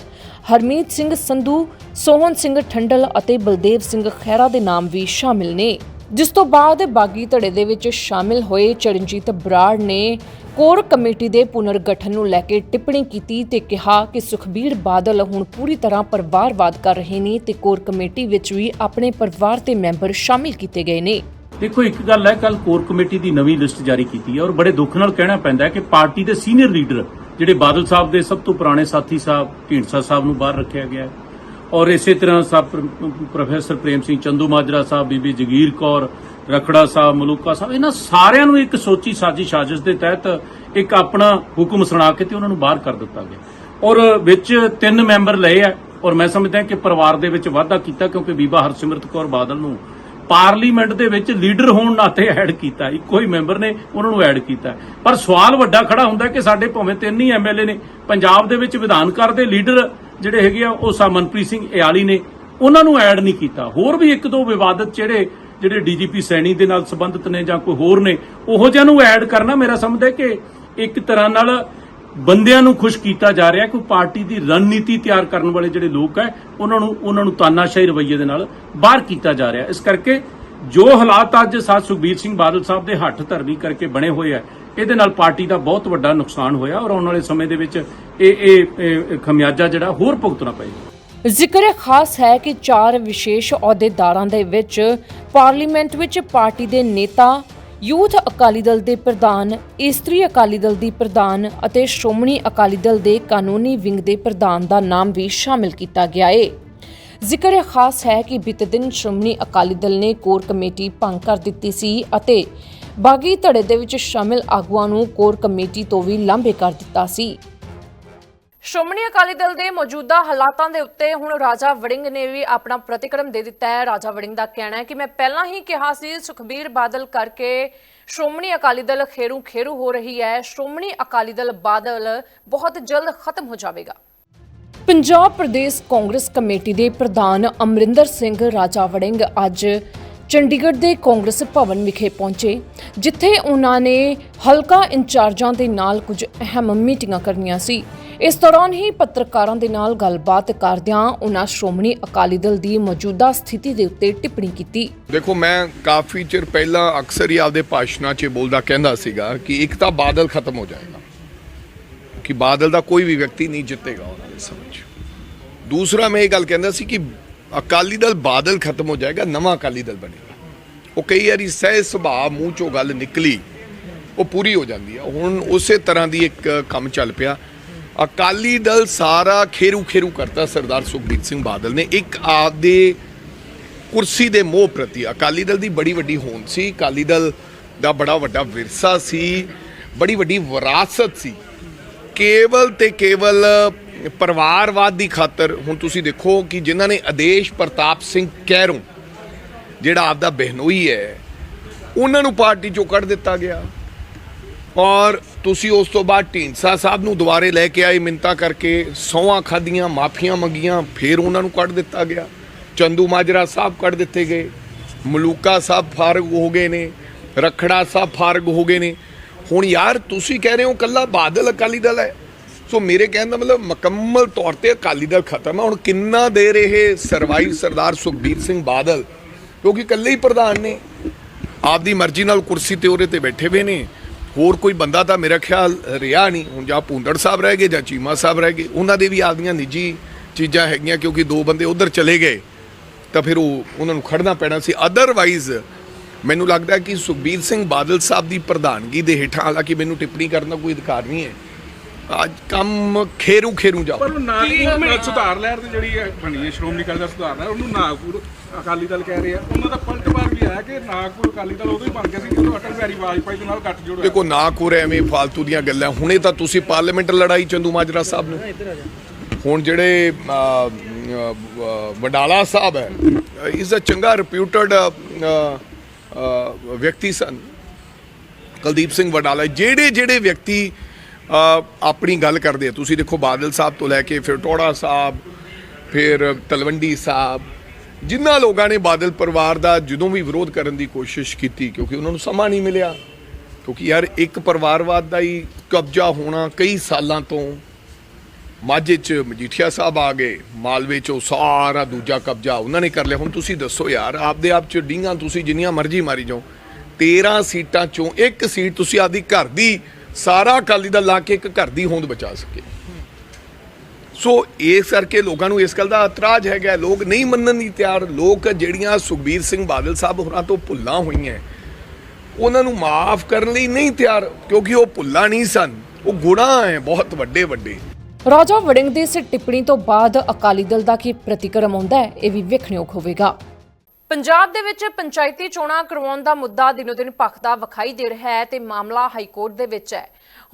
ਹਰਮੀਤ ਸਿੰਘ ਸੰਧੂ ਸੋਹਨ ਸਿੰਘ ਠੰਡਲ ਅਤੇ ਬਲਦੇਵ ਸਿੰਘ ਖਹਿਰਾ ਦੇ ਨਾਮ ਵੀ ਸ਼ਾਮਿਲ ਨੇ। ਜਿਸ ਤੋਂ ਬਾਅਦ ਬਾਗੀ ਧੜੇ ਦੇ ਵਿੱਚ ਸ਼ਾਮਿਲ ਹੋਏ ਚਰਨਜੀਤ ਬਰਾੜ ਨੇ ਕੋਰ ਕਮੇਟੀ ਦੇ ਪੁਨਰ ਨੂੰ ਲੈ ਕੇ ਟਿੱਪਣੀ ਕੀਤੀ ਤੇ ਕਿਹਾ ਕਿ ਸੁਖਬੀਰ ਬਾਦਲ ਹੁਣ ਪੂਰੀ ਤਰ੍ਹਾਂ ਪਰਿਵਾਰਵਾਦ ਕਰ ਰਹੇ ਨੇ ਤੇ ਕੋਰ ਕਮੇਟੀ ਵਿੱਚ ਵੀ ਆਪਣੇ ਪਰਿਵਾਰ ਦੇ ਮੈਂਬਰ ਸ਼ਾਮਿਲ ਕੀਤੇ ਗਏ ਨੇ। ਦੇਖੋ, ਇੱਕ ਗੱਲ ਹੈ ਕੱਲ ਕੋਰ ਕਮੇਟੀ ਦੀ ਨਵੀਂ ਲਿਸਟ ਜਾਰੀ ਕੀਤੀ ਹੈ ਔਰ ਬੜੇ ਦੁੱਖ ਨਾਲ ਕਹਿਣਾ ਪੈਂਦਾ ਹੈ ਕਿ ਪਾਰਟੀ ਦੇ ਸੀਨੀਅਰ ਲੀਡਰ ਜਿਹੜੇ ਬਾਦਲ ਸਾਹਿਬ ਦੇ ਸਭ ਤੋਂ ਪੁਰਾਣੇ ਸਾਥੀ ਸਾਹਿਬ, ਢੀਂਡਸਾ ਸਾਹਿਬ ਨੂੰ ਬਾਹਰ ਰੱਖਿਆ ਗਿਆ ਹੈ। ਔਰ ਇਸੇ ਤਰ੍ਹਾਂ ਸਭ ਪ੍ਰੋਫੈਸਰ ਪ੍ਰੇਮ ਸਿੰਘ ਚੰਦੂ ਮਾਜਰਾ ਸਾਹਿਬ, ਬੀਬੀ ਜਗੀਰ ਕੌਰ, ਰਖੜਾ ਸਾਹਿਬ, ਮਲੂਕਾ ਸਾਹਿਬ, ਇਹਨਾਂ ਸਾਰਿਆਂ ਨੂੰ ਇੱਕ ਸੋਚੀ ਸਾਜੀ ਸਾਜ਼ਿਸ਼ ਦੇ ਤਹਿਤ ਇੱਕ ਆਪਣਾ ਹੁਕਮ ਸੁਣਾ ਕੇ ਤੇ ਉਹਨਾਂ ਨੂੰ ਬਾਹਰ ਕਰ ਦਿੱਤਾ ਗਿਆ। ਔਰ ਵਿੱਚ ਤਿੰਨ ਮੈਂਬਰ ਲਏ ਆ, ਔਰ ਮੈਂ ਸਮਝਦਾ ਕਿ ਪਰਿਵਾਰ ਦੇ ਵਿੱਚ ਵਾਧਾ ਕੀਤਾ ਕਿਉਂਕਿ ਬੀਬਾ ਹਰਸਿਮਰਤ ਕੌਰ ਬਾਦਲ ਨੂੰ ਪਾਰਲੀਮੈਂਟ ਦੇ ਵਿੱਚ ਲੀਡਰ ਹੋਣ ਨਾਤੇ ਐਡ ਕੀਤਾ, ਇੱਕੋ ਹੀ ਮੈਂਬਰ ਨੇ, ਉਹਨਾਂ ਨੂੰ ਐਡ ਕੀਤਾ। ਪਰ ਸਵਾਲ ਵੱਡਾ ਖੜਾ ਹੁੰਦਾ ਕਿ ਸਾਡੇ ਭਾਵੇਂ ਤਿੰਨ ਹੀ ਐਮਐਲਏ ਨੇ, ਪੰਜਾਬ ਦੇ ਵਿੱਚ ਵਿਧਾਨਕਾਰ ਦੇ ਲੀਡਰ ਜਿਹੜੇ ਹੈਗੇ ਆ, ਉਹ ਸਾਮਨਪ੍ਰੀਤ ਸਿੰਘ ਇਆਲੀ ਨੇ, ਉਹਨਾਂ ਨੂੰ ਐਡ ਨਹੀਂ ਕੀਤਾ। ਹੋਰ ਵੀ ਇੱਕ ਦੋ ਵਿਵਾਦਤ ਜਿਹੜੇ ਜਿਹੜੇ ਡੀਜੀਪੀ ਸੈਣੀ ਦੇ ਨਾਲ ਸੰਬੰਧਿਤ ਨੇ ਜਾਂ ਕੋਈ ਹੋਰ ਨੇ, ਉਹੋ ਜਿਹਾ ਨੂੰ ਐਡ ਕਰਨਾ ਮੇਰਾ ਸਮਝਦਾ ਕਿ ਇੱਕ ਤਰ੍ਹਾਂ ਨਾਲ ਬੰਦਿਆਂ ਨੂੰ ਖੁਸ਼ ਕੀਤਾ ਜਾ ਰਿਹਾ ਕੋਈ ਪਾਰਟੀ ਦੀ ਰਣਨੀਤੀ ਤਿਆਰ ਕਰਨ ਵਾਲੇ ਜਿਹੜੇ ਲੋਕ ਹੈ, ਉਹਨਾਂ ਨੂੰ ਉਹਨਾਂ ਨੂੰ ਤਾਨਾਸ਼ਾਹੀ ਰਵੱਈਏ ਦੇ ਨਾਲ ਬਾਹਰ ਕੀਤਾ ਜਾ ਰਿਹਾ। ਇਸ ਕਰਕੇ ਜੋ ਹਾਲਾਤ ਅੱਜ ਸਾਥ ਸੁਖਬੀਰ ਸਿੰਘ ਬਾਦਲ ਸਾਹਿਬ ਦੇ ਹੱਠ ਧਰਮੀ ਕਰਕੇ ਬਣੇ ਹੋਏ ਆ ਇਹਦੇ ਨਾਲ ਪਾਰਟੀ ਦਾ ਬਹੁਤ ਵੱਡਾ ਨੁਕਸਾਨ ਹੋਇਆ ਔਰ ਆਉਣ ਵਾਲੇ ਸਮੇਂ ਦੇ ਵਿੱਚ ਇਹ ਇਹ ਖਮਿਆਜਾ ਜਿਹੜਾ ਹੋਰ ਭੁਗਤਣਾ ਪਏਗਾ। ਜ਼ਿਕਰ ਖਾਸ ਹੈ ਕਿ ਚਾਰ ਵਿਸ਼ੇਸ਼ ਅਹੁਦੇਦਾਰਾਂ ਦੇ ਵਿੱਚ ਪਾਰਲੀਮੈਂਟ ਵਿੱਚ ਪਾਰਟੀ ਦੇ ਨੇਤਾ, ਯੂਥ ਅਕਾਲੀ ਦਲ ਦੇ ਪ੍ਰਧਾਨ, ਇਸਤਰੀ ਅਕਾਲੀ ਦਲ ਦੀ ਪ੍ਰਧਾਨ ਅਤੇ ਸ਼੍ਰੋਮਣੀ ਅਕਾਲੀ ਦਲ ਦੇ ਕਾਨੂੰਨੀ ਵਿੰਗ ਦੇ ਪ੍ਰਧਾਨ ਦਾ ਨਾਮ ਵੀ ਸ਼ਾਮਿਲ ਕੀਤਾ ਗਿਆ ਹੈ ਜ਼ਿਕਰ ਖਾਸ ਹੈ ਕਿ ਬੀਤੇ ਦਿਨ ਸ਼੍ਰੋਮਣੀ ਅਕਾਲੀ ਦਲ ਨੇ ਕੋਰ ਕਮੇਟੀ ਭੰਗ ਕਰ ਦਿੱਤੀ ਸੀ ਅਤੇ ਬਾਗੀ ਧੜੇ ਦੇ ਵਿੱਚ ਸ਼ਾਮਿਲ ਆਗੂਆਂ ਨੂੰ ਕੋਰ ਕਮੇਟੀ ਤੋਂ ਵੀ ਲਾਂਭੇ ਕਰ ਦਿੱਤਾ ਸੀ। ਸ਼੍ਰੋਮਣੀ ਅਕਾਲੀ ਦਲ ਦੇ ਮੌਜੂਦਾ ਹਾਲਾਤਾਂ ਦੇ ਉੱਤੇ ਹੁਣ ਰਾਜਾ ਵੜਿੰਗ ਨੇ ਵੀ ਆਪਣਾ ਪ੍ਰਤੀਕਰਮ ਦੇ ਦਿੱਤਾ ਹੈ। ਰਾਜਾ ਵੜਿੰਗ ਦਾ ਕਹਿਣਾ ਹੈ ਕਿ ਮੈਂ ਪਹਿਲਾਂ ਹੀ ਕਿਹਾ ਸੀ, ਸੁਖਬੀਰ ਬਾਦਲ ਕਰਕੇ ਸ਼੍ਰੋਮਣੀ ਅਕਾਲੀ ਦਲ ਖੇਰੂ ਖੇਰੂ ਹੋ ਰਹੀ ਹੈ। ਸ਼੍ਰੋਮਣੀ ਅਕਾਲੀ ਦਲ ਬਾਦਲ ਬਹੁਤ ਜਲਦ ਖਤਮ ਹੋ ਜਾਵੇਗਾ। ਪੰਜਾਬ ਪ੍ਰਦੇਸ਼ ਕਾਂਗਰਸ ਕਮੇਟੀ ਦੇ ਪ੍ਰਧਾਨ ਅਮਰਿੰਦਰ ਸਿੰਘ ਰਾਜਾ ਵੜਿੰਗ ਅੱਜ ਚੰਡੀਗੜ੍ਹ ਦੇ ਕਾਂਗਰਸ ਭਵਨ ਵਿਖੇ ਪਹੁੰਚੇ, ਜਿੱਥੇ ਉਹਨਾਂ ਨੇ ਹਲਕਾ ਇੰਚਾਰਜਾਂ ਦੇ ਨਾਲ ਕੁਝ ਅਹਿਮ ਮੀਟਿੰਗਾਂ ਕਰਨੀਆਂ ਸੀ। ਇਸ ਦੌਰਾਨ ਹੀ ਪੱਤਰਕਾਰਾਂ ਦੇ ਨਾਲ ਗੱਲਬਾਤ ਕਰਦਿਆਂ ਉਹਨਾਂ ਸ਼੍ਰੋਮਣੀ ਅਕਾਲੀ ਦਲ ਦੀ ਮੌਜੂਦਾ ਸਥਿਤੀ ਦੇ ਉੱਤੇ ਟਿੱਪਣੀ ਕੀਤੀ। ਦੇਖੋ, ਮੈਂ ਕਾਫੀ ਚਿਰ ਪਹਿਲਾਂ ਅਕਸਰ ਹੀ ਆਪਦੇ ਭਾਸ਼ਣਾਂ 'ਚ ਬੋਲਦਾ ਕਹਿੰਦਾ ਸੀਗਾ ਕਿ ਇੱਕ ਤਾਂ ਬਾਦਲ ਖਤਮ ਹੋ ਜਾਏਗਾ, ਕਿ ਬਾਦਲ ਦਾ ਕੋਈ ਵੀ ਵਿਅਕਤੀ ਨਹੀਂ ਜਿੱਤੇਗਾ ਉਹਨਾਂ ਦੇ ਸਮਝ ਦੂਸਰਾ ਮੈਂ ਇਹ ਗੱਲ ਕਹਿੰਦਾ ਸੀ ਕਿ ਅਕਾਲੀ ਦਲ ਬਾਦਲ ਖਤਮ ਹੋ ਜਾਏਗਾ, ਨਵਾਂ ਅਕਾਲੀ ਦਲ ਬਣੇਗਾ। ਉਹ ਕਈ ਵਾਰੀ ਸਹਿ ਸੁਭਾਅ, ਮੂੰਹ ਚੋਂ ਗੱਲ ਨਿਕਲੀ, ਉਹ ਪੂਰੀ ਹੋ ਜਾਂਦੀ ਹੈ ਹੁਣ ਉਸੇ ਤਰ੍ਹਾਂ ਦੀ ਇੱਕ ਕੰਮ ਚੱਲ ਪਿਆ। ਅਕਾਲੀ ਦਲ ਸਾਰਾ ਖੇਰੂ ਖੇਰੂ ਕਰਤਾ ਸਰਦਾਰ ਸੁਖਬੀਰ ਸਿੰਘ ਬਾਦਲ ਨੇ। ਇੱਕ ਆਪਦੇ ਕੁਰਸੀ ਦੇ ਮੋਹ ਪ੍ਰਤੀ, ਅਕਾਲੀ ਦਲ ਦੀ ਬੜੀ ਵੱਡੀ ਹੋਂਦ ਸੀ। ਅਕਾਲੀ ਦਲ ਦਾ ਬੜਾ ਵੱਡਾ ਵਿਰਸਾ ਸੀ। ਬੜੀ ਵੱਡੀ ਵਿਰਾਸਤ ਸੀ। ਕੇਵਲ ਤੇ ਕੇਵਲ ਪਰਿਵਾਰਵਾਦ ਦੀ ਖਾਤਰ ਹੁਣ ਤੁਸੀਂ ਦੇਖੋ ਕਿ ਜਿਨ੍ਹਾਂ ਨੇ ਆਦੇਸ਼ ਪ੍ਰਤਾਪ ਸਿੰਘ ਕਹਿਰੋਂ ਜਿਹੜਾ ਆਪਦਾ ਬਹਿਨੋਈ ਹੈ, ਉਹਨਾਂ ਨੂੰ ਪਾਰਟੀ ਚੋਂ ਕੱਢ ਦਿੱਤਾ ਗਿਆ। ਔਰ ਤੁਸੀਂ ਉਸ ਤੋਂ ਬਾਅਦ ਢੀਂਡਸਾ ਸਾਹਿਬ ਨੂੰ ਦੁਬਾਰੇ ਲੈ ਕੇ ਆਏ ਮਿੰਤਾ ਕਰਕੇ ਸੌਆਂ ਖਾਧੀਆਂ, ਮਾਫੀਆਂ ਮੰਗੀਆਂ, ਫਿਰ ਉਹਨਾਂ ਨੂੰ ਕੱਢ ਦਿੱਤਾ ਗਿਆ। ਚੰਦੂ ਮਾਜਰਾ ਸਾਹਿਬ ਕੱਢ ਦਿੱਤੇ ਗਏ। ਮਲੂਕਾ ਸਾਹਿਬ ਫਾਰਗ ਹੋ ਗਏ ਨੇ। ਰਖੜਾ ਸਾਹਿਬ ਫਾਰਗ ਹੋ ਗਏ ਨੇ। ਹੁਣ ਯਾਰ, ਤੁਸੀਂ ਕਹਿ ਰਹੇ ਹੋ ਕੱਲਾ ਬਾਦਲ ਅਕਾਲੀ ਦਲ ਹੈ। ਸੋ ਮੇਰੇ ਕਹਿਣ ਦਾ ਮਤਲਬ ਮੁਕੰਮਲ ਤੌਰ ਤੇ ਅਕਾਲੀ ਦਲ ਖਤਮ ਹੈ ਹੁਣ ਕਿੰਨਾ ਦੇਰ ਇਹ ਸਰਵਾਈਵ ਸਰਦਾਰ ਸੁਖਬੀਰ ਸਿੰਘ ਬਾਦਲ, ਕਿਉਂਕਿ ਇਕੱਲੇ ਹੀ ਪ੍ਰਧਾਨ ਨੇ, ਆਪਦੀ ਮਰਜ਼ੀ ਨਾਲ ਕੁਰਸੀ ਤੇ ਉਹਦੇ ਤੇ ਬੈਠੇ ਹੋਏ ਨੇ। ਹੋਰ ਕੋਈ ਬੰਦਾ ਤਾਂ ਮੇਰਾ ਖਿਆਲ ਰਿਹਾ ਨਹੀਂ। ਹੁਣ ਜਾਂ ਭੂੰਦੜ ਸਾਹਿਬ ਰਹਿ ਗਏ ਜਾਂ ਚੀਮਾ ਸਾਹਿਬ ਰਹਿ ਗਏ। ਉਹਨਾਂ ਦੇ ਵੀ ਆਪਦੀਆਂ ਨਿੱਜੀ ਚੀਜ਼ਾਂ ਹੈਗੀਆਂ, ਕਿਉਂਕਿ ਦੋ ਬੰਦੇ ਉਧਰ ਚਲੇ ਗਏ। ਤਾਂ ਫਿਰ ਉਹ, ਉਹਨਾਂ ਨੂੰ ਖੜਨਾ ਪੈਣਾ ਸੀ। ਅਦਰਵਾਈਜ਼ ਮੈਨੂੰ ਲੱਗਦਾ ਕਿ ਸੁਖਬੀਰ ਸਿੰਘ ਬਾਦਲ ਸਾਹਿਬ ਦੀ ਪ੍ਰਧਾਨਗੀ ਦੇ ਹੇਠਾਂ, ਹਾਲਾਂਕਿ ਮੈਨੂੰ ਟਿੱਪਣੀ ਕਰਨ ਦਾ ਕੋਈ ਅਧਿਕਾਰ ਨਹੀਂ ਹੈ। ਅੱਜ ਕੰਮ ਖੇਰੂ ਖੇਰੂ ਜਾਓ। ਪਰ ਉਹ ਨਾਗਪੁਰ ਸੁਧਾਰ ਲਹਿਰ ਦੀ ਜਿਹੜੀ ਹੈ ਬਣੀ ਹੈ ਸ਼੍ਰੋਮਣੀ ਅਕਾਲੀ ਦਲ ਸੁਧਾਰ ਲਹਿਰ ਉਹਨੂੰ ਨਾਗਪੁਰ ਅਕਾਲੀ ਦਲ ਕਹਿ ਰਹੇ। ਆ ਉਹਨਾਂ ਦਾ ਪਲਟਵਾਰ ਵੀ ਆਇਆ ਕਿ ਨਾਗਪੁਰ ਅਕਾਲੀ ਦਲ ਉਦੋਂ ਹੀ ਬਣ ਗਿਆ ਸੀ ਜਦੋਂ ਅਟਲ ਬਿਹਾਰੀ ਵਾਜਪਾਈ ਦੇ ਨਾਲ ਗੱਠ ਜੋੜ ਹੋਇਆ। ਦੇਖੋ ਨਾ ਕੋਰੇ ਐਵੇਂ ਫਾਲਤੂ ਦੀਆਂ ਗੱਲਾਂ। ਹੁਣੇ ਤਾਂ ਤੁਸੀਂ ਪਾਰਲੀਮੈਂਟ ਲੜਾਈ ਚੰਦੂ ਮਾਜਰਾ ਸਾਹਿਬ ਨੂੰ। ਹੁਣ ਜਿਹੜੇ ਵਡਾਲਾ ਸਾਹਿਬ ਹੈ ਇਸ ਅ ਚੰਗਾ ਰਿਪਿਊਟਡ ਵਿਅਕਤੀ ਸਨ। ਕੁਲਦੀਪ ਸਿੰਘ ਵਡਾਲਾ। ਜਿਹੜੇ ਜਿਹੜੇ ਵਿਅਕਤੀ ਆਪਣੀ ਗੱਲ ਕਰਦੇ ਆ। ਤੁਸੀਂ ਦੇਖੋ ਬਾਦਲ ਸਾਹਿਬ ਤੋਂ ਲੈ ਕੇ ਫਿਰ ਟੋੜਾ ਸਾਹਿਬ, ਫਿਰ ਤਲਵੰਡੀ ਸਾਹਿਬ ਜਿਨ੍ਹਾਂ ਲੋਕਾਂ ਨੇ ਬਾਦਲ ਪਰਿਵਾਰ ਦਾ ਜਦੋਂ ਵੀ ਵਿਰੋਧ ਕਰਨ ਦੀ ਕੋਸ਼ਿਸ਼ ਕੀਤੀ, ਕਿਉਂਕਿ ਉਹਨਾਂ ਨੂੰ ਸਮਾਂ ਨਹੀਂ ਮਿਲਿਆ, ਕਿਉਂਕਿ ਯਾਰ ਇੱਕ ਪਰਿਵਾਰਵਾਦ ਦਾ ਹੀ ਕਬਜ਼ਾ ਹੋਣਾ ਕਈ ਸਾਲਾਂ ਤੋਂ ਮਾਝੇ ਚ ਮਜੀਠੀਆ ਸਾਹਿਬ ਆ ਗਏ, ਮਾਲਵੇ ਚੋਂ ਸਾਰਾ ਦੂਜਾ ਕਬਜ਼ਾ ਉਹਨਾਂ ਨੇ ਕਰ ਲਿਆ। ਹੁਣ ਤੁਸੀਂ ਦੱਸੋ ਯਾਰ, ਆਪਦੇ ਆਪ ਚ ਡੀਂਗਾਂ ਤੁਸੀਂ ਜਿੰਨੀਆਂ ਮਰਜ਼ੀ ਮਾਰੀ ਜਾਓ 13 ਸੀਟਾਂ ਚੋਂ ਇੱਕ ਸੀਟ ਤੁਸੀਂ ਆਪਦੀ ਘਰ ਦੀ ਸਾਰਾ ਅਕਾਲੀ ਦਾ ਲਾ ਕੇ ਇੱਕ ਘਰ ਦੀ ਹੋਂਦ ਬਚਾ ਸਕੇ। ਸੋ ਇਸ ਕਰਕੇ ਲੋਕਾਂ ਨੂੰ ਇਸ ਗੱਲ ਦਾ ਇਤਰਾਜ਼ ਹੈਗਾ ਲੋਕ ਨਹੀਂ ਮੰਨਣ ਦੀ ਤਿਆਰ। ਲੋਕ ਜਿਹੜੀਆਂ ਸੁਖਬੀਰ ਸਿੰਘ ਬਾਦਲ ਸਾਹਿਬ ਹੋਰਾਂ ਤੋਂ ਭੁੱਲਾਂ ਹੋਈਆਂ ਉਹਨਾਂ ਨੂੰ ਮਾਫ ਕਰਨ ਲਈ ਨਹੀਂ ਤਿਆਰ, ਕਿਉਂਕਿ ਉਹ ਭੁੱਲਾਂ ਨਹੀਂ ਸਨ। ਉਹ ਗੁਨਾਹ ਹੈ, ਬਹੁਤ ਵੱਡੇ ਵੱਡੇ। ਰਾਜਾ ਵੜਿੰਗ ਦੀ ਇਸ ਟਿੱਪਣੀ ਤੋਂ ਬਾਅਦ ਅਕਾਲੀ ਦਲ ਦਾ ਕੀ ਪ੍ਰਤੀਕਰਮ ਆਉਂਦਾ ਹੈ, ਇਹ ਵੀ ਵੇਖਣਯੋਗ ਹੋਵੇਗਾ। ਪੰਜਾਬ ਦੇ ਵਿੱਚ ਪੰਚਾਇਤੀ ਚੋਣਾਂ ਕਰਵਾਉਣ ਦਾ ਮੁੱਦਾ ਦਿਨੋ ਦਿਨ ਭਖਦਾ ਵਿਖਾਈ ਦੇ ਰਿਹਾ ਹੈ ਤੇ ਮਾਮਲਾ ਹਾਈ ਕੋਰਟ ਦੇ ਵਿੱਚ ਹੈ।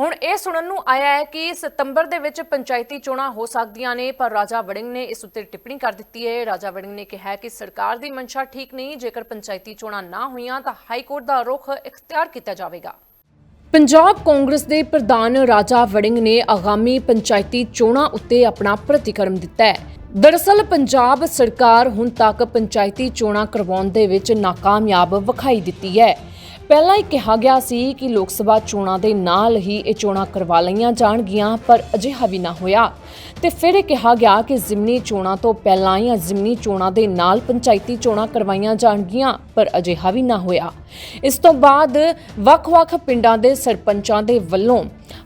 ਹੁਣ ਇਹ ਸੁਣਨ ਨੂੰ ਆਇਆ ਹੈ ਕਿ ਸਤੰਬਰ ਦੇ ਵਿੱਚ ਪੰਚਾਇਤੀ ਚੋਣਾਂ ਹੋ ਸਕਦੀਆਂ ਨੇ, ਪਰ ਰਾਜਾ ਵੜਿੰਗ ਨੇ ਇਸ ਉੱਤੇ ਟਿੱਪਣੀ ਕਰ ਦਿੱਤੀ ਹੈ। ਰਾਜਾ ਵੜਿੰਗ ਨੇ ਕਿਹਾ ਕਿ ਸਰਕਾਰ ਦੀ ਮਨਸ਼ਾ ਠੀਕ ਨਹੀਂ, ਜੇਕਰ ਪੰਚਾਇਤੀ ਚੋਣਾਂ ਨਾ ਹੋਈਆਂ ਤਾਂ ਹਾਈ ਕੋਰਟ ਦਾ ਰੁਖ ਇਖਤਿਆਰ ਕੀਤਾ ਜਾਵੇਗਾ। ਪੰਜਾਬ ਕਾਂਗਰਸ ਦੇ ਪ੍ਰਧਾਨ ਰਾਜਾ ਵੜਿੰਗ ਨੇ ਆਗਾਮੀ ਪੰਚਾਇਤੀ ਚੋਣਾਂ ਉੱਤੇ ਆਪਣਾ ਪ੍ਰਤੀਕਰਮ ਦਿੱਤਾ ਹੈ। ਦਰਅਸਲ ਪੰਜਾਬ ਸਰਕਾਰ ਹੁਣ ਤੱਕ ਪੰਚਾਇਤੀ ਚੋਣਾਂ ਕਰਵਾਉਣ ਦੇ ਵਿੱਚ ਨਾਕਾਮਯਾਬ ਵਿਖਾਈ ਦਿੱਤੀ ਹੈ। ਪਹਿਲਾਂ ਹੀ ਕਿਹਾ ਗਿਆ ਸੀ ਕਿ ਲੋਕ ਸਭਾ ਚੋਣਾਂ ਦੇ ਨਾਲ ਹੀ ਇਹ ਚੋਣਾਂ ਕਰਵਾ ਲਈਆਂ ਜਾਣਗੀਆਂ, ਪਰ ਅਜਿਹਾ ਵੀ ਨਾ ਹੋਇਆ। ਤੇ ਫਿਰ ਇਹ ਕਿਹਾ ਗਿਆ ਕਿ ਜ਼ਿਮਨੀ ਚੋਣਾਂ ਤੋਂ ਪਹਿਲਾਂ ਜਾਂ ਜ਼ਿਮਨੀ ਚੋਣਾਂ ਦੇ ਨਾਲ ਪੰਚਾਇਤੀ ਚੋਣਾਂ ਕਰਵਾਈਆਂ ਜਾਣਗੀਆਂ, ਪਰ ਅਜਿਹਾ ਵੀ ਨਾ ਹੋਇਆ। ਇਸ ਤੋਂ ਬਾਅਦ ਵੱਖ-ਵੱਖ ਪਿੰਡਾਂ ਦੇ ਸਰਪੰਚਾਂ ਦੇ ਵੱਲੋਂ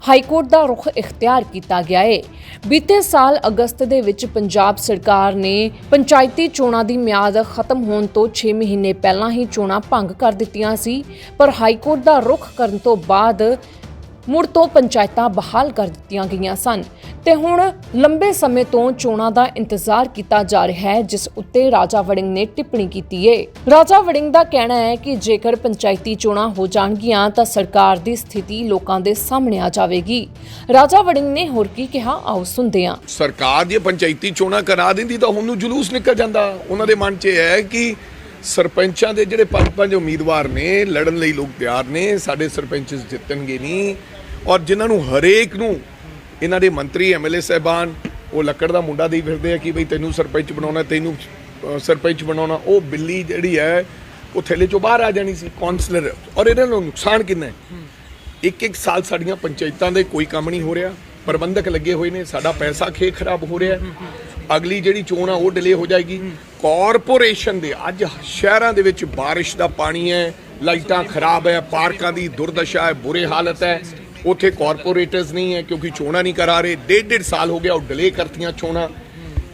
ਹਾਈ ਕੋਰਟ ਦਾ ਰੁਖ ਇਖਤਿਆਰ ਕੀਤਾ ਗਿਆ ਹੈ ਬੀਤੇ ਸਾਲ ਅਗਸਤ ਦੇ ਵਿੱਚ ਪੰਜਾਬ ਸਰਕਾਰ ਨੇ ਪੰਚਾਇਤੀ ਚੋਣਾਂ ਦੀ ਮਿਆਦ ਖਤਮ ਹੋਣ ਤੋਂ 6 ਮਹੀਨੇ ਪਹਿਲਾਂ ਹੀ ਚੋਣਾਂ ਭੰਗ ਕਰ ਦਿੱਤੀਆਂ ਸੀ, ਪਰ ਹਾਈ ਕੋਰਟ ਦਾ ਰੁਖ ਕਰਨ ਤੋਂ ਬਾਅਦ ਮੁੜ ਤੋਂ ਪੰਚਾਇਤਾਂ ਬਹਾਲ ਕਰ ਦਿੱਤੀਆਂ ਗਈਆਂ ਸਨ ਤੇ ਹੁਣ ਲੰਬੇ ਸਮੇਂ ਤੋਂ ਚੋਣਾਂ ਦਾ ਇੰਤਜ਼ਾਰ ਕੀਤਾ ਜਾ ਰਿਹਾ ਹੈ, ਜਿਸ ਉੱਤੇ ਰਾਜਾ ਵੜਿੰਗ ਨੇ ਟਿੱਪਣੀ ਕੀਤੀ ਹੈ ਰਾਜਾ ਵੜਿੰਗ ਦਾ ਕਹਿਣਾ ਹੈ ਕਿ ਜੇਕਰ ਪੰਚਾਇਤੀ ਚੋਣਾਂ ਹੋ ਜਾਣਗੀਆਂ, ਤਾਂ ਸਰਕਾਰ ਦੀ ਸਥਿਤੀ ਲੋਕਾਂ ਦੇ ਸਾਹਮਣੇ ਆ ਜਾਵੇਗੀ। ਰਾਜਾ ਵੜਿੰਗ ਨੇ ਹੋਰ ਕੀ ਕਿਹਾ, ਆਓ ਸੁਣਦੇ ਹਾਂ। ਸਰਕਾਰ ਜੇ ਪੰਚਾਇਤੀ ਚੋਣਾਂ ਕਰਾ ਦਿੰਦੀ ਤਾਂ ਹੁਣ ਨੂੰ ਜਲੂਸ ਨਿਕਲ ਜਾਂਦਾ। ਉਹਨਾਂ ਦੇ ਮਨ 'ਚ ਇਹ ਹੈ ਕਿ ਸਰਪੰਚਾਂ ਦੇ ਜਿਹੜੇ ਪੰਜ ਪੰਜ ਉਮੀਦਵਾਰ ਨੇ, ਲੜਨ ਲਈ ਲੋਕ ਤਿਆਰ ਨੇ, ਸਾਡੇ ਸਰਪੰਚ ਜਿੱਤਣਗੇ ਨਹੀਂ। ਔਰ ਜਿਨ੍ਹਾਂ ਨੂੰ ਹਰੇਕ ਨੂੰ ਇਹਨਾਂ ਦੇ ਮੰਤਰੀ ਐਮਐਲਏ ਸਹਿਬਾਨ, ਉਹ ਲੱਕੜ ਦਾ ਮੁੰਡਾ ਦੇਈ ਫਿਰਦੇ ਆ ਕਿ ਬਈ ਤੈਨੂੰ ਸਰਪੰਚ ਬਣਾਉਣਾ, ਤੈਨੂੰ ਸਰਪੰਚ ਬਣਾਉਣਾ, ਉਹ ਬਿੱਲੀ ਜਿਹੜੀ ਹੈ, ਉਹ ਥੈਲੇ ਚੋਂ ਬਾਹਰ ਆ ਜਾਣੀ ਸੀ ਕਾਉਂਸਲਰ ਔਰ ਇਹਨਾਂ ਨੂੰ ਨੁਕਸਾਨ ਕਿੰਨਾ ਹੈ? ਇੱਕ ਇੱਕ ਸਾਲ ਸਾਡੀਆਂ ਪੰਚਾਇਤਾਂ ਦੇ ਕੋਈ ਕੰਮ ਨਹੀਂ ਹੋ ਰਿਹਾ, ਪ੍ਰਬੰਧਕ ਲੱਗੇ ਹੋਏ ਨੇ, ਸਾਡਾ ਪੈਸਾ ਖੇ ਖਰਾਬ ਹੋ ਰਿਹਾ। ਅਗਲੀ ਜਿਹੜੀ ਚੋਣ ਆ, ਉਹ ਡਿਲੇ ਹੋ ਜਾਏਗੀ। ਕਾਰਪੋਰੇਸ਼ਨ ਦੇ ਅੱਜ ਸ਼ਹਿਰਾਂ ਦੇ ਵਿੱਚ ਬਾਰਿਸ਼ ਦਾ ਪਾਣੀ ਹੈ, ਲਾਈਟਾਂ ਖਰਾਬ ਹੈ, ਪਾਰਕਾਂ ਦੀ ਦੁਰਦਸ਼ਾ ਹੈ, ਬੁਰੇ ਹਾਲਤ ਹੈ। ਉੱਥੇ ਕਾਰਪੋਰੇਟਰਸ ਨਹੀਂ ਹੈ ਕਿਉਂਕਿ ਚੋਣਾਂ ਨਹੀਂ ਕਰਾ ਰਹੇ। ਡੇਢ ਡੇਢ ਸਾਲ ਹੋ ਗਿਆ ਉਹ ਡਿਲੇ ਕਰਤੀਆਂ ਚੋਣਾਂ।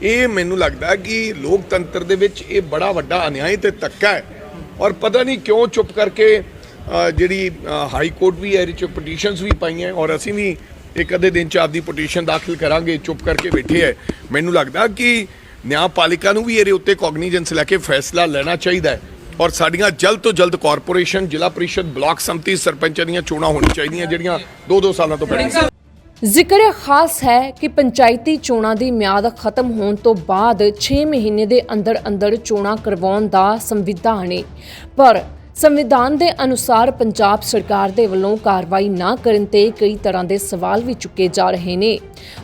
ਇਹ ਮੈਨੂੰ ਲੱਗਦਾ ਕਿ ਲੋਕਤੰਤਰ ਦੇ ਵਿੱਚ ਇਹ ਬੜਾ ਵੱਡਾ ਅਨਿਆਏ ਤੇ ਧੱਕਾ ਹੈ। ਔਰ ਪਤਾ ਨਹੀਂ ਕਿਉਂ ਚੁੱਪ ਕਰਕੇ ਜਿਹੜੀ ਹਾਈ ਕੋਰਟ ਵੀ ਇਹਦੇ ਚ ਪਟੀਸ਼ਨਸ ਵੀ ਪਾਈਆਂ ਔਰ ਅਸੀਂ ਵੀ ਇੱਕ ਅੱਧੇ ਦਿਨ ਚ ਆਪਦੀ ਪਟੀਸ਼ਨ ਦਾਖਲ ਕਰਾਂਗੇ, ਚੁੱਪ ਕਰਕੇ ਬੈਠੇ ਹੈ ਮੈਨੂੰ ਲੱਗਦਾ ਕਿ ਨਿਆਂਪਾਲਿਕਾ ਨੂੰ ਵੀ ਇਹਦੇ ਉੱਤੇ ਕੋਗਨੀਜੈਂਸ ਲੈ ਕੇ ਫੈਸਲਾ ਲੈਣਾ ਚਾਹੀਦਾ ਹੈ ਔਰ ਸਾਡੀਆਂ ਜਲਦ ਤੋਂ ਜਲਦ ਕਾਰਪੋਰੇਸ਼ਨ ਜ਼ਿਲ੍ਹਾ ਪਰਿਸ਼ਦ, ਬਲਾਕ ਸੰਮਤੀ ਸਰਪੰਚਾਂ ਦੀਆਂ ਚੋਣਾਂ ਹੋਣੀ ਚਾਹੀਦੀਆਂ, ਜਿਹੜੀਆਂ 2-2 ਸਾਲਾਂ ਤੋਂ ਪਹਿਲਾਂ। ਜ਼ਿਕਰ ਖਾਸ ਹੈ ਕਿ ਪੰਚਾਇਤੀ ਚੋਣਾਂ ਦੀ ਮਿਆਦ ਖਤਮ ਹੋਣ ਤੋਂ ਬਾਅਦ 6 ਮਹੀਨੇ ਦੇ ਅੰਦਰ ਅੰਦਰ ਚੋਣਾਂ ਕਰਵਾਉਣ ਦਾ ਸੰਵਿਧਾਨ ਹੈ ਪਰ ਸੰਵਿਧਾਨ ਦੇ ਅਨੁਸਾਰ ਪੰਜਾਬ ਸਰਕਾਰ ਦੇ ਵੱਲੋਂ ਕਾਰਵਾਈ ਨਾ ਕਰਨ ਤੇ ਕਈ ਤਰ੍ਹਾਂ ਦੇ ਸਵਾਲ ਵੀ ਚੁੱਕੇ ਜਾ ਰਹੇ ਨੇ।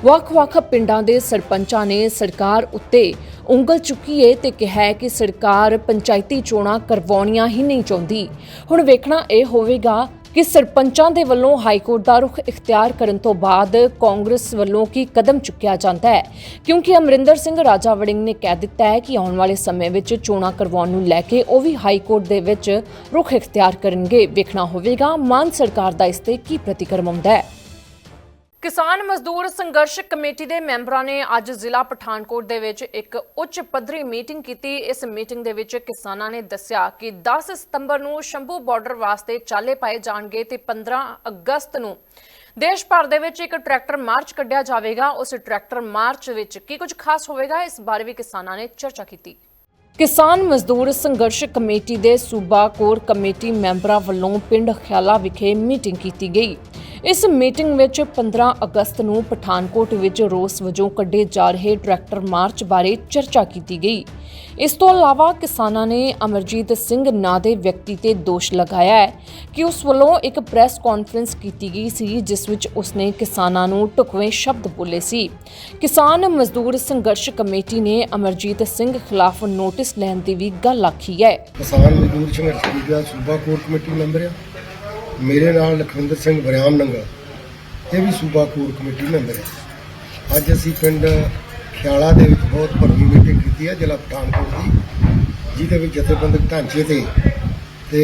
ਵੱਖ-ਵੱਖ ਪਿੰਡਾਂ ਦੇ ਸਰਪੰਚਾਂ ਨੇ ਸਰਕਾਰ ਉੱਤੇ ਉਂਗਲ ਚੁੱਕੀ ਏ ਤੇ ਕਿਹਾ ਕਿ ਸਰਕਾਰ ਪੰਚਾਇਤੀ ਚੋਣਾਂ ਕਰਵਾਉਣੀਆਂ ਹੀ ਨਹੀਂ ਚਾਹੁੰਦੀ। ਹੁਣ ਵੇਖਣਾ ਇਹ ਹੋਵੇਗਾ ਕਿ ਸਰਪੰਚਾਂ ਦੇ ਵੱਲੋਂ ਹਾਈ ਕੋਰਟ ਦਾ ਰੁਖ ਇਖਤਿਆਰ ਕਰਨ ਤੋਂ ਬਾਅਦ ਕਾਂਗਰਸ ਵੱਲੋਂ ਕੀ ਕਦਮ ਚੁੱਕਿਆ ਜਾਂਦਾ ਹੈ? ਕਿਉਂਕਿ ਅਮਰਿੰਦਰ ਸਿੰਘ ਰਾਜਾ ਵੜਿੰਗ ਨੇ ਕਹਿ ਦਿੱਤਾ ਹੈ ਕਿ ਆਉਣ ਵਾਲੇ ਸਮੇਂ ਵਿੱਚ ਚੋਣਾਂ ਕਰਵਾਉਣ ਨੂੰ ਲੈ ਕੇ ਉਹ ਵੀ ਹਾਈ ਕੋਰਟ ਦੇ ਵਿੱਚ ਰੁਖ ਇਖਤਿਆਰ ਕਰਨਗੇ। ਵੇਖਣਾ ਹੋਵੇਗਾ, ਮਾਨ ਸਰਕਾਰ ਦਾ ਇਸ ਤੇ ਕੀ ਪ੍ਰਤੀਕਰਮ ਆਉਂਦਾ ਹੈ। ਕਿਸਾਨ ਮਜ਼ਦੂਰ ਸੰਘਰਸ਼ ਕਮੇਟੀ ਦੇ ਮੈਂਬਰਾਂ ਨੇ ਅੱਜ ਜ਼ਿਲ੍ਹਾ ਪਠਾਨਕੋਟ ਦੇ ਵਿੱਚ ਇੱਕ ਉੱਚ ਪੱਧਰੀ ਮੀਟਿੰਗ ਕੀਤੀ। ਇਸ ਮੀਟਿੰਗ ਦੇ ਵਿੱਚ ਕਿਸਾਨਾਂ ਨੇ ਦੱਸਿਆ ਕਿ 10 ਸਤੰਬਰ ਨੂੰ ਸ਼ੰਭੂ ਬਾਰਡਰ ਵਾਸਤੇ ਚਾਲੇ ਪਾਏ ਜਾਣਗੇ ਤੇ 15 ਅਗਸਤ ਨੂੰ ਦੇਸ਼ ਭਰ ਦੇ ਵਿੱਚ ਇੱਕ ਟਰੈਕਟਰ ਮਾਰਚ ਕੱਢਿਆ ਜਾਵੇਗਾ। ਉਸ ਟਰੈਕਟਰ ਮਾਰਚ ਵਿੱਚ ਕੀ ਕੁਝ ਖਾਸ ਹੋਵੇਗਾ, ਇਸ ਬਾਰੇ ਵੀ ਕਿਸਾਨਾਂ ਨੇ ਚਰਚਾ ਕੀਤੀ। ਕਿਸਾਨ ਮਜ਼ਦੂਰ ਸੰਘਰਸ਼ ਕਮੇਟੀ ਦੇ ਸੂਬਾ ਕੋਰ ਕਮੇਟੀ ਮੈਂਬਰਾਂ ਵੱਲੋਂ ਪਿੰਡ ਖਿਆਲਾ ਵਿਖੇ ਮੀਟਿੰਗ ਕੀਤੀ ਗਈ। ਇਸ ਮੀਟਿੰਗ ਵਿੱਚ 15 ਅਗਸਤ ਨੂੰ ਪਠਾਨਕੋਟ ਵਿੱਚ ਰੋਸ ਵਜੋਂ ਕੱਢੇ ਜਾ ਰਹੇ ਟਰੈਕਟਰ ਮਾਰਚ ਬਾਰੇ ਚਰਚਾ ਕੀਤੀ ਗਈ। ਇਸ ਤੋਂ ਇਲਾਵਾ ਕਿਸਾਨਾਂ ਨੇ ਅਮਰਜੀਤ ਸਿੰਘ ਨਾਂ ਦੇ ਵਿਅਕਤੀ ਤੇ ਦੋਸ਼ ਲਗਾਇਆ ਹੈ ਕਿ ਉਸ ਵੱਲੋਂ ਇੱਕ ਪ੍ਰੈਸ ਕਾਨਫਰੰਸ ਕੀਤੀ ਗਈ ਸੀ, ਜਿਸ ਵਿੱਚ ਉਸਨੇ ਕਿਸਾਨਾਂ ਨੂੰ ਢੁਕਵੇਂ ਸ਼ਬਦ ਬੋਲੇ ਸੀ। ਕਿਸਾਨ ਮਜ਼ਦੂਰ ਸੰਘਰਸ਼ ਕਮੇਟੀ ਨੇ ਅਮਰਜੀਤ ਸਿੰਘ ਖਿਲਾਫ ਨੋਟਿਸ ਲੈਣ ਦੀ ਵੀ ਗੱਲ ਆਖੀ ਹੈ। ਕਿਸਾਨ ਮਜ਼ਦੂਰ ਸੰਘਰਸ਼ ਕਮੇਟੀ ਦਾ ਸੂਬਾ ਕੋਰ ਕਮੇਟੀ ਮੈਂਬਰ ਆ। ਮੇਰੇ ਨਾਲ ਲਖਵਿੰਦਰ ਸਿੰਘ ਬਰਿਆਮ ਨੰਗਲ ਇਹ ਵੀ ਸੂਬਾ ਕੋਰ ਕਮੇਟੀ ਮੈਂਬਰ ਆ। ਅੱਜ ਅਸੀਂ ਪਿੰਡ ਖਿਆਲਾ ਦੇ ਵਿੱਚ ਬਹੁਤ ਭਰਵੀਂ ਮੀਟਿੰਗ ਕੀਤੀ ਹੈ ਜ਼ਿਲ੍ਹਾ ਪਠਾਨਕੋਟ ਦੀ, ਜਿਹਦੇ ਵਿੱਚ ਜਥੇਬੰਦਕ ਢਾਂਚੇ ਤੇ ਤੇ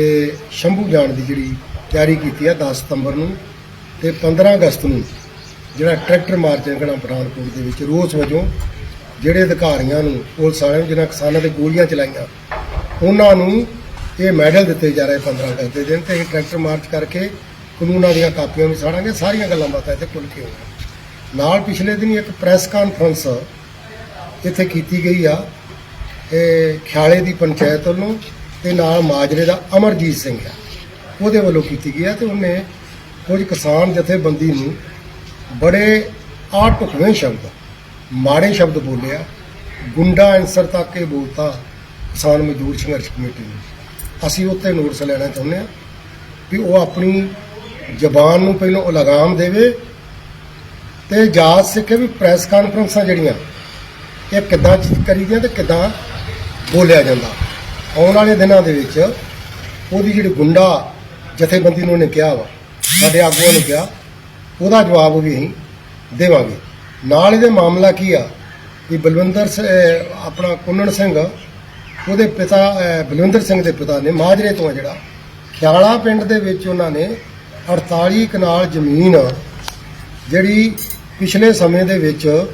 ਸ਼ੰਭੂ ਜਾਣ ਦੀ ਜਿਹੜੀ ਤਿਆਰੀ ਕੀਤੀ ਹੈ 10 ਸਤੰਬਰ ਨੂੰ ਤੇ 15 ਅਗਸਤ ਨੂੰ ਜਿਹੜਾ ਟਰੈਕਟਰ ਮਾਰਚ ਨਿਕਲਣਾ ਪਠਾਨਕੋਟ ਦੇ ਵਿੱਚ ਰੋਸ ਵਜੋਂ ਜਿਹੜੇ ਅਧਿਕਾਰੀਆਂ ਨੂੰ, ਪੁਲਿਸ ਵਾਲਿਆਂ ਨੂੰ ਜਿਹਨਾਂ ਕਿਸਾਨਾਂ ਤੇ ਗੋਲੀਆਂ ਚਲਾਈਆਂ, ਉਹਨਾਂ ਨੂੰ ਇਹ ਮੈਡਲ ਦਿੱਤੇ ਜਾ ਰਹੇ 15 ਅਗਸਤ ਦੇ ਦਿਨ ਤੇ ਇਹ ਟਰੈਕਟਰ ਮਾਰਚ ਕਰਕੇ ਕਾਨੂੰਨਾਂ ਦੀਆਂ ਕਾਪੀਆਂ ਵੀ ਸਾੜਾਂਗੇ, ਸਾਰੀਆਂ ਗੱਲਾਂ ਬਾਤਾਂ ਇੱਥੇ ਖੁੱਲ੍ਹ ਕੇ ਹੋਣਗੀਆਂ ਨਾਲ ਪਿਛਲੇ ਦਿਨੀ ਇੱਕ ਪ੍ਰੈਸ ਕਾਨਫਰੰਸ ਇੱਥੇ ਕੀਤੀ ਗਈ ਆ। ਇਹ ਖਿਆਲੇ ਦੀ ਪੰਚਾਇਤ ਵੱਲੋਂ ਤੇ ਨਾਲ ਮਾਜਰੇ ਦਾ ਅਮਰਜੀਤ ਸਿੰਘ ਆ। ਉਹਦੇ ਵੱਲੋਂ ਕੀਤੀ ਗਈ ਆ ਤੇ ਉਹਨੇ ਕੁਝ ਕਿਸਾਨ ਜਥੇਬੰਦੀ ਨੂੰ ਬੜੇ ਆਟੁਕਵੇਂ ਸ਼ਬਦ, ਮਾੜੇ ਸ਼ਬਦ ਬੋਲਿਆ। ਗੁੰਡਾ ਐਂਸਰ ਤੱਕ ਇਹ ਬੋਲਤਾ ਕਿਸਾਨ ਮਜ਼ਦੂਰ ਸੰਘਰਸ਼ ਕਮੇਟੀ ਨੂੰ। ਅਸੀਂ ਉੱਤੇ ਨੋਟਿਸ ਲੈਣਾ ਚਾਹੁੰਦੇ ਹਾਂ ਵੀ ਉਹ ਆਪਣੀ ਜ਼ਬਾਨ ਨੂੰ ਪਹਿਲਾਂ ਲਗਾਮ ਦੇਵੇ ਤੇ ਜਾਤ ਸਿੱਖੇ ਵੀ ਪ੍ਰੈਸ ਕਾਨਫਰੰਸਾਂ ਜਿਹੜੀਆਂ ਇਹ ਕਿੱਦਾਂ ਚ- ਕਰੀਦੀਆਂ ਤੇ ਕਿੱਦਾਂ ਬੋਲਿਆ ਜਾਂਦਾ। ਆਉਣ ਵਾਲੇ ਦਿਨਾਂ ਦੇ ਵਿੱਚ ਉਹਦੀ ਜਿਹੜੀ ਗੁੰਡਾ ਜਥੇਬੰਦੀ ਨੂੰ ਉਹਨੇ ਕਿਹਾ ਵਾ, ਸਾਡੇ ਆਗੂਆਂ ਨੇ ਕਿਹਾ, ਉਹਦਾ ਜਵਾਬ ਵੀ ਅਸੀਂ ਦੇਵਾਂਗੇ। ਨਾਲ ਇਹਦੇ ਮਾਮਲਾ ਕੀ ਆ ਕਿ ਬਲਵਿੰਦਰ ਸ- ਆਪਣਾ ਕੁੰਨਣ ਸਿੰਘ, ਉਹਦੇ ਪਿਤਾ ਬਲਵਿੰਦਰ ਸਿੰਘ ਦੇ ਪਿਤਾ ਨੇ ਮਾਜਰੇ ਤੋਂ ਆ ਜਿਹੜਾ ਖਿਆਲਾ ਪਿੰਡ ਦੇ ਵਿੱਚ ਉਹਨਾਂ ਨੇ 48 ਕਨਾਲ ਜ਼ਮੀਨ ਜਿਹੜੀ ਪਿਛਲੇ ਸਮੇਂ ਦੇ ਵਿੱਚ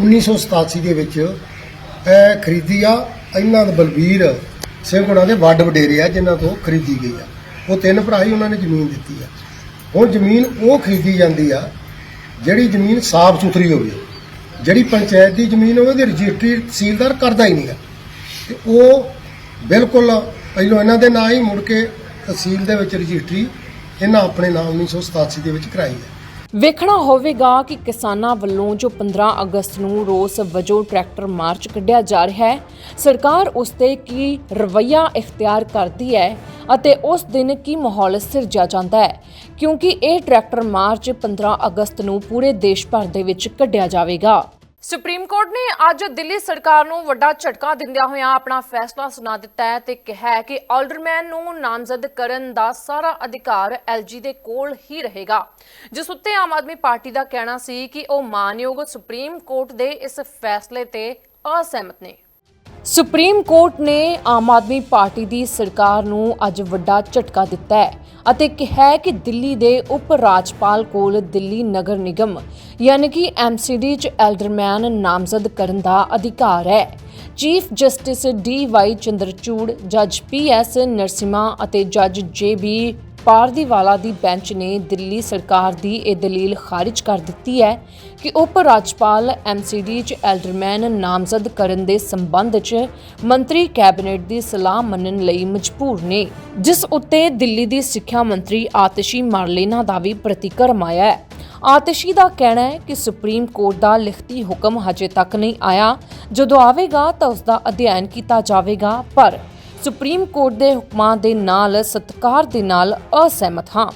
1987 ਦੇ ਵਿੱਚ ਇਹ ਖਰੀਦੀ ਆ ਇਹਨਾਂ ਦੇ ਬਲਬੀਰ ਸਿੰਘ ਉਹਨਾਂ ਦੇ ਵੱਡ ਵਡੇਰੇ ਆ, ਜਿਨ੍ਹਾਂ ਤੋਂ ਖਰੀਦੀ ਗਈ ਆ। ਉਹ ਤਿੰਨ ਭਰਾ ਹੀ ਉਹਨਾਂ ਨੇ ਜ਼ਮੀਨ ਦਿੱਤੀ ਆ। ਹੁਣ ਜ਼ਮੀਨ ਉਹ ਖਰੀਦੀ ਜਾਂਦੀ ਆ, ਜਿਹੜੀ ਜ਼ਮੀਨ ਸਾਫ਼ ਸੁਥਰੀ ਹੋਵੇ। ਜਿਹੜੀ ਪੰਚਾਇਤ ਦੀ ਜ਼ਮੀਨ ਹੋਵੇ ਉਹਦੀ ਰਜਿਸਟਰੀ ਤਹਿਸੀਲਦਾਰ ਕਰਦਾ ਹੀ ਨਹੀਂ ਆ। ਤੇ ਉਹ ਬਿਲਕੁਲ ਪਹਿਲਾਂ ਇਹਨਾਂ ਦੇ ਨਾਂ ਹੀ ਮੁੜ ਕੇ ਤਹਿਸੀਲ ਦੇ ਵਿੱਚ ਰਜਿਸਟਰੀ ਇਹਨਾਂ ਆਪਣੇ ਨਾਮ 1987 ਦੇ ਵਿੱਚ ਕਰਾਈ ਹੈ ਵੇਖਣਾ ਹੋਵੇਗਾ ਕਿ ਕਿਸਾਨਾਂ ਵੱਲੋਂ ਜੋ 15 ਅਗਸਤ ਨੂੰ ਰੋਸ ਵਜੋਂ ਟਰੈਕਟਰ ਮਾਰਚ ਕੱਢਿਆ ਜਾ ਰਿਹਾ ਹੈ, ਸਰਕਾਰ ਉਸ ਤੇ ਕੀ ਰਵੱਈਆ ਇਖਤਿਆਰ ਕਰਦੀ ਹੈ ਅਤੇ ਉਸ ਦਿਨ ਕੀ ਮਾਹੌਲ ਸਿਰਜਿਆ ਜਾਂਦਾ ਹੈ, ਕਿਉਂਕਿ ਇਹ ਟਰੈਕਟਰ ਮਾਰਚ 15 ਅਗਸਤ ਨੂੰ ਪੂਰੇ ਦੇਸ਼ ਭਰ ਦੇ ਵਿੱਚ ਕੱਢਿਆ ਜਾਵੇਗਾ। ਸੁਪਰੀਮ ਕੋਰਟ ਨੇ ਅੱਜ ਦਿੱਲੀ ਸਰਕਾਰ ਨੂੰ ਵੱਡਾ ਝਟਕਾ ਦਿੰਦਿਆਂ ਹੋਇਆਂ ਆਪਣਾ ਫੈਸਲਾ ਸੁਣਾ ਦਿੱਤਾ ਹੈ ਤੇ ਕਿਹਾ ਹੈ ਕਿ ਆਲਡਰਮੈਨ ਨੂੰ ਨਾਮਜ਼ਦ ਕਰਨ ਦਾ ਸਾਰਾ ਅਧਿਕਾਰ ਐਲਜੀ ਦੇ ਕੋਲ ਹੀ ਰਹੇਗਾ। ਜਿਸ ਉੱਤੇ ਆਮ ਆਦਮੀ ਪਾਰਟੀ ਦਾ ਕਹਿਣਾ ਸੀ ਕਿ ਉਹ ਮਾਨਯੋਗ ਸੁਪਰੀਮ ਕੋਰਟ ਦੇ ਇਸ ਫੈਸਲੇ ਤੇ ਅਸਹਿਮਤ ਨੇ। ਸੁਪਰੀਮ ਕੋਰਟ ਨੇ ਆਮ ਆਦਮੀ ਪਾਰਟੀ ਦੀ ਸਰਕਾਰ ਨੂੰ ਅੱਜ ਵੱਡਾ ਝਟਕਾ ਦਿੱਤਾ ਹੈ ਅਤੇ ਕਿਹਾ ਹੈ ਕਿ ਦਿੱਲੀ ਦੇ ਉਪ ਰਾਜਪਾਲ ਕੋਲ ਦਿੱਲੀ ਨਗਰ ਨਿਗਮ, ਯਾਨੀ ਕਿ ਐਮਸੀਡੀ ਚ ਐਲਡਰਮੈਨ ਨਾਮਜ਼ਦ ਕਰਨ ਦਾ ਅਧਿਕਾਰ ਹੈ। Chief justice D Y Chandrachud, ਜੱਜ ਪੀ ਐਸ ਨਰਸਿਮਾ ਅਤੇ ਜੱਜ ਜੇ ਬੀ ਪਾਰਦੀਵਾਲਾ ਦੀ ਬੈਂਚ ਨੇ ਦਿੱਲੀ ਸਰਕਾਰ ਦੀ ਇਹ ਦਲੀਲ ਖਾਰਿਜ ਕਰ ਦਿੱਤੀ ਹੈ ਕਿ ਉਪ ਰਾਜਪਾਲ ਐਮਸੀਡੀ ਚ ਐਲਡਰਮੈਨ ਨਾਮਜ਼ਦ ਕਰਨ ਦੇ ਸੰਬੰਧ ਚ ਮੰਤਰੀ ਕੈਬਨਿਟ ਦੀ ਸਲਾਹ ਮੰਨਣ ਲਈ ਮਜਬੂਰ ਨੇ, ਜਿਸ ਉੱਤੇ ਦਿੱਲੀ ਦੀ ਸਿੱਖਿਆ ਮੰਤਰੀ ਆਤਿਸ਼ੀ ਮਾਰਲੇਨਾ ਦਾ ਵੀ ਪ੍ਰਤੀਕਰਮ ਆਇਆ ਹੈ। ਆਤਿਸ਼ੀ ਦਾ ਕਹਿਣਾ ਹੈ ਕਿ ਸੁਪਰੀਮ ਕੋਰਟ ਦਾ ਲਿਖਤੀ ਹੁਕਮ ਹਜੇ ਤੱਕ ਨਹੀਂ ਆਇਆ। ਜਦੋਂ ਆਵੇਗਾ ਤਾਂ ਉਸ ਦਾ ਅਧਿਐਨ ਕੀਤਾ ਜਾਵੇਗਾ, ਪਰ ਸੁਪਰੀਮ ਕੋਰਟ ਦੇ ਹੁਕਮਾਂ ਦੇ ਨਾਲ ਸਤਕਾਰ ਦੇ ਨਾਲ ਅਸਹਿਮਤ ਹਾਂ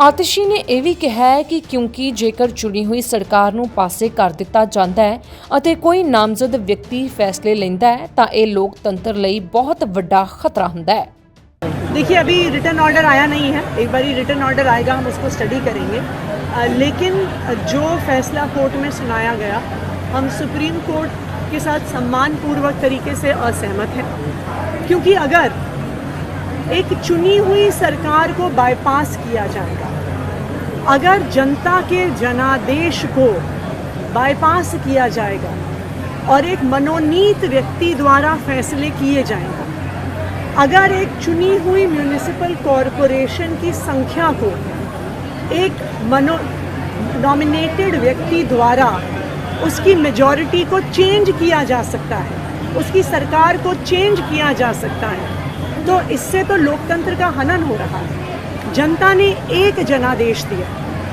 ਆਤਿਸ਼ੀ ਨੇ ਇਹ ਵੀ ਕਿਹਾ ਹੈ ਕਿ ਕਿਉਂਕਿ ਜੇਕਰ ਚੁਣੀ ਹੋਈ ਸਰਕਾਰ ਨੂੰ ਪਾਸੇ ਕਰ ਦਿੱਤਾ ਜਾਂਦਾ ਹੈ ਅਤੇ ਕੋਈ ਨਾਮਜ਼ਦ ਵਿਅਕਤੀ ਫੈਸਲੇ ਲੈਂਦਾ ਹੈ ਤਾਂ ਇਹ ਲੋਕਤੰਤਰ ਲਈ ਬਹੁਤ ਵੱਡਾ ਖਤਰਾ ਹੁੰਦਾ ਹੈ देखिए अभी रिटर्न ऑर्डर आया नहीं है एक बार रिटर्न ऑर्डर आएगा हम उसको स्टडी करेंगे अ, लेकिन जो फैसला कोर्ट में सुनाया गया हम सुप्रीम कोर्ट के साथ सम्मानपूर्वक तरीके से असहमत हैं क्योंकि अगर एक चुनी हुई सरकार को बाईपास किया जाएगा, अगर जनता के जनादेश को बाईपास किया जाएगा और एक मनोनीत व्यक्ति द्वारा फैसले किए जाएँगे, अगर एक चुनी हुई म्यूनिसिपल कॉरपोरेशन की संख्या को एक मनो नॉमिनेटेड व्यक्ति द्वारा उसकी मेजॉरिटी को चेंज किया जा सकता है उसकी सरकार को चेंज किया जा सकता है। तो इससे तो लोकतंत्र का हनन हो रहा है। जनता ने एक जनादेश दिया।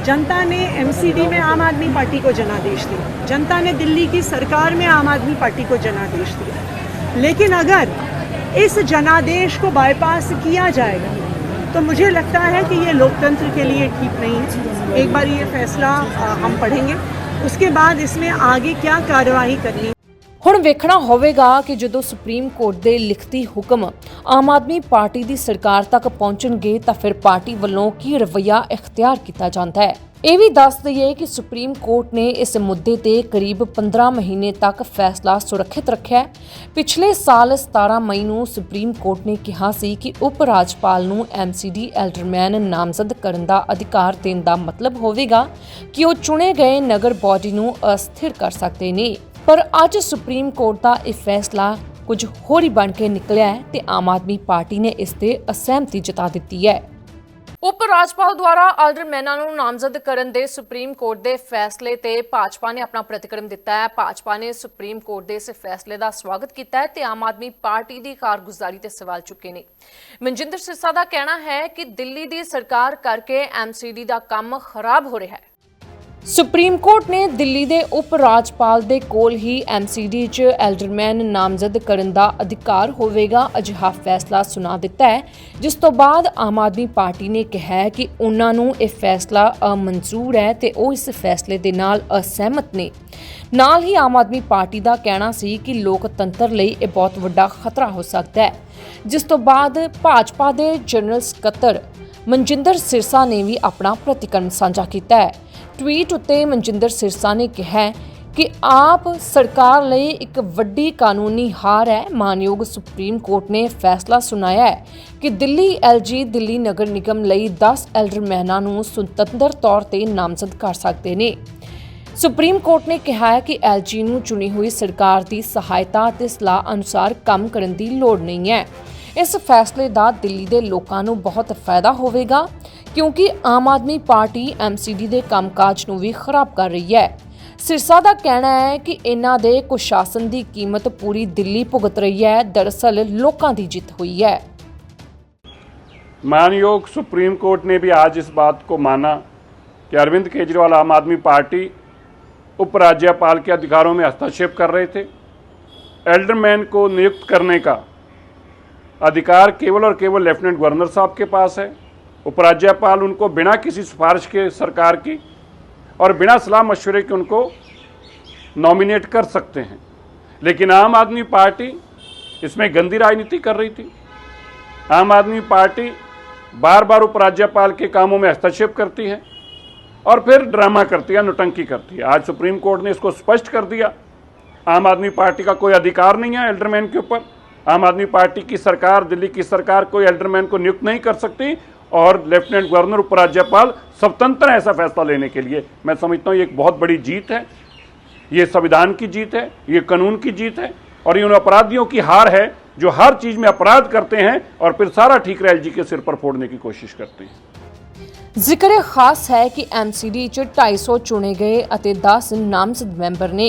जनता ने एमसीडी में आम आदमी पार्टी को जनादेश दिया। जनता ने दिल्ली की सरकार में आम आदमी पार्टी को जनादेश दिया। लेकिन अगर इस जनादेश को बाईपास किया जाएगा तो मुझे लगता है कि ये लोकतंत्र के लिए ठीक नहीं है। एक बार ये फैसला हम पढ़ेंगे। उसके बाद इसमें आगे क्या कार्रवाई करनी ਹੁਣ ਵੇਖਣਾ ਹੋਵੇਗਾ ਕਿ ਜਦੋਂ ਸੁਪਰੀਮ ਕੋਰਟ ਦੇ ਲਿਖਤੀ ਹੁਕਮ ਆਮ ਆਦਮੀ ਪਾਰਟੀ ਦੀ ਸਰਕਾਰ ਤੱਕ ਪਹੁੰਚਣਗੇ ਤਾਂ ਫਿਰ ਪਾਰਟੀ ਵੱਲੋਂ ਕੀ ਰਵੱਈਆ ਇਖਤਿਆਰ ਕੀਤਾ ਜਾਂਦਾ ਹੈ? ਇਹ ਵੀ ਦੱਸ ਦਈਏ ਕਿ ਸੁਪਰੀਮ ਕੋਰਟ ਨੇ ਇਸ ਮੁੱਦੇ ਤੇ ਕਰੀਬ 15 ਮਹੀਨੇ ਤੱਕ ਫੈਸਲਾ ਸੁਰੱਖਿਅਤ ਰੱਖਿਆ ਪਿਛਲੇ ਸਾਲ 17 ਮਈ ਨੂੰ ਸੁਪਰੀਮ ਕੋਰਟ ਨੇ ਕਿਹਾ ਸੀ ਕਿ ਉਪ ਰਾਜਪਾਲ ਨੂੰ ਐਮਸੀਡੀ ਐਲਡਰਮੈਨ ਨਾਮਜ਼ਦ ਕਰਨ ਦਾ ਅਧਿਕਾਰ ਦੇਣ ਦਾ ਮਤਲਬ ਹੋਵੇਗਾ ਕਿ ਉਹ ਚੁਣੇ ਗਏ ਨਗਰ ਬੋਡੀ ਨੂੰ ਅਸਥਿਰ ਕਰ ਸਕਦੇ ਨੇ। ਪਰ ਅੱਜ ਸੁਪਰੀਮ ਕੋਰਟ ਦਾ ਇਹ ਫੈਸਲਾ ਕੁਝ ਹੋਰ ਹੀ ਬਣ ਕੇ ਨਿਕਲਿਆ ਹੈ ਤੇ ਆਮ ਆਦਮੀ ਪਾਰਟੀ ਨੇ ਇਸ ਤੇ ਅਸਹਿਮਤੀ ਜਤਾ ਦਿੱਤੀ ਹੈ। ਉਪ ਰਾਜਪਾਲ ਦੁਆਰਾ ਆਲਡਰ ਆਲਡਰਮੈਨਾਂ ਨੂੰ ਨਾਮਜ਼ਦ ਕਰਨ ਦੇ ਸੁਪਰੀਮ ਕੋਰਟ ਦੇ ਫੈਸਲੇ ਤੇ ਭਾਜਪਾ ਨੇ ਆਪਣਾ ਪ੍ਰਤੀਕਰਮ ਦਿੱਤਾ ਹੈ। ਭਾਜਪਾ ਨੇ ਸੁਪਰੀਮ ਕੋਰਟ ਦੇ ਇਸ ਫੈਸਲੇ ਦਾ ਸਵਾਗਤ ਕੀਤਾ ਹੈ ਤੇ ਆਮ ਆਦਮੀ ਪਾਰਟੀ ਦੀ ਕਾਰਗੁਜ਼ਾਰੀ ਤੇ ਸਵਾਲ ਚੁੱਕੇ ਨੇ। ਮਨਜਿੰਦਰ ਸਿਰਸਾ ਦਾ ਕਹਿਣਾ ਹੈ ਕਿ ਦਿੱਲੀ ਦੀ ਸਰਕਾਰ ਕਰਕੇ ਐਮਸੀਡੀ ਦਾ ਕੰਮ ਖਰਾਬ ਹੋ ਰਿਹਾ ਹੈ। ਸੁਪਰੀਮ ਕੋਰਟ ਨੇ ਦਿੱਲੀ ਦੇ ਉਪ ਰਾਜਪਾਲ ਦੇ ਕੋਲ ਹੀ ਐਮਸੀਡੀ 'ਚ ਐਲਡਰਮੈਨ ਨਾਮਜ਼ਦ ਕਰਨ ਦਾ ਅਧਿਕਾਰ ਹੋਵੇਗਾ। ਅਜਿਹਾ ਫੈਸਲਾ ਸੁਣਾ ਦਿੱਤਾ ਹੈ, ਜਿਸ ਤੋਂ ਬਾਅਦ ਆਮ ਆਦਮੀ ਪਾਰਟੀ ਨੇ ਕਿਹਾ ਹੈ ਕਿ ਉਹਨਾਂ ਨੂੰ ਇਹ ਫੈਸਲਾ ਅਮਨਜ਼ੂਰ ਹੈ ਤੇ ਉਹ ਇਸ ਫੈਸਲੇ ਦੇ ਨਾਲ ਅਸਹਿਮਤ ਨੇ। ਨਾਲ ਹੀ ਆਮ ਆਦਮੀ ਪਾਰਟੀ ਦਾ ਕਹਿਣਾ ਸੀ ਕਿ ਲੋਕਤੰਤਰ ਲਈ ਇਹ ਬਹੁਤ ਵੱਡਾ ਖਤਰਾ ਹੋ ਸਕਦਾ ਹੈ, ਜਿਸ ਤੋਂ ਬਾਅਦ ਭਾਜਪਾ ਦੇ ਜਨਰਲ ਸਕੱਤਰ ਮਨਜਿੰਦਰ ਸਿਰਸਾ ਨੇ ਵੀ ਆਪਣਾ ਪ੍ਰਤੀਕਰਮ ਸਾਂਝਾ ਕੀਤਾ ਹੈ। ਟਵੀਟ ਉੱਤੇ ਮਨਜਿੰਦਰ ਸਿਰਸਾ ਨੇ ਕਿਹਾ ਕਿ ਆਪ ਸਰਕਾਰ ਲਈ ਇੱਕ ਵੱਡੀ ਕਾਨੂੰਨੀ ਹਾਰ ਹੈ। ਮਾਨਯੋਗ ਸੁਪਰੀਮ ਕੋਰਟ ਨੇ ਫੈਸਲਾ ਸੁਣਾਇਆ ਹੈ ਕਿ ਦਿੱਲੀ ਐਲਜੀ ਦਿੱਲੀ ਨਗਰ ਨਿਗਮ ਲਈ 10 ਐਲਡਰਮੈਨਾਂ ਨੂੰ ਸੁਤੰਤਰ ਤੌਰ ਤੇ ਨਾਮਜ਼ਦ ਕਰ ਸਕਦੇ ਨੇ। ਸੁਪਰੀਮ ਕੋਰਟ ਨੇ ਕਿਹਾ ਹੈ ਕਿ ਐਲਜੀ ਨੂੰ ਚੁਣੀ ਹੋਈ ਸਰਕਾਰ ਦੀ ਸਹਾਇਤਾ ਅਤੇ ਸਲਾਹ ਅਨੁਸਾਰ ਕੰਮ ਕਰਨ ਦੀ ਲੋੜ ਨਹੀਂ ਹੈ। ਇਸ ਫੈਸਲੇ ਦਾ ਦਿੱਲੀ ਦੇ ਲੋਕਾਂ ਨੂੰ ਬਹੁਤ ਫਾਇਦਾ ਹੋਵੇਗਾ। ਕਿਉਂਕਿ ਆਮ ਆਦਮੀ ਪਾਰਟੀ ਐਮਸੀਡੀ ਦੇ ਕੰਮਕਾਜ ਨੂੰ ਵੀ ਖਰਾਬ ਕਰ ਰਹੀ ਹੈ ਸਿਰਸਾ ਦਾ ਕਹਿਣਾ ਹੈ ਕਿ ਇਹਨਾਂ ਦੇ ਕੁਸ਼ਾਸਨ ਦੀ ਕੀਮਤ ਪੂਰੀ ਦਿੱਲੀ ਭੁਗਤ ਰਹੀ ਹੈ ਦਰਅਸਲ ਲੋਕਾਂ ਦੀ ਜਿੱਤ ਹੋਈ ਹੈ मानयोग सुप्रीम कोर्ट ने भी आज इस बात को माना कि अरविंद केजरीवाल आम आदमी पार्टी उपराज्यपाल के अधिकारों में हस्तक्षेप कर रहे थे एल्डरमैन को नियुक्त करने का अधिकार केवल और केवल लेफ्टिनेंट गवर्नर साहब के पास है उपराज्यपाल उनको बिना किसी सिफारिश के सरकार की और बिना सलाह मशवरे के उनको नॉमिनेट कर सकते हैं। लेकिन आम आदमी पार्टी इसमें गंदी राजनीति कर रही थी। आम आदमी पार्टी बार बार उपराज्यपाल के कामों में हस्तक्षेप करती है और फिर ड्रामा करती है नोटंकी करती है। आज सुप्रीम कोर्ट ने इसको स्पष्ट कर दिया। आम आदमी पार्टी का कोई अधिकार नहीं है एल्डरमैन के ऊपर। आम आदमी पार्टी की सरकार, दिल्ली की सरकार कोई एल्डरमैन को नियुक्त नहीं कर सकती और लेफ्टिनेंट गवर्नर उपराज्यपाल स्वतंत्र है ऐसा फैसला लेने के लिए मैं समझता हूँ ये एक बहुत बड़ी जीत है ये संविधान की जीत है ये कानून की जीत है और ये उन अपराधियों की हार है जो हर चीज में अपराध करते हैं और फिर सारा ठीकरा एलजी के सिर पर फोड़ने की कोशिश करते हैं ਜ਼ਿਕਰ ਖਾਸ ਹੈ ਕਿ ਐਮਸੀਡੀ ਚ 250 ਚੁਣੇ ਗਏ ਅਤੇ 10 ਨਾਮਜ਼ਦ ਮੈਂਬਰ ਨੇ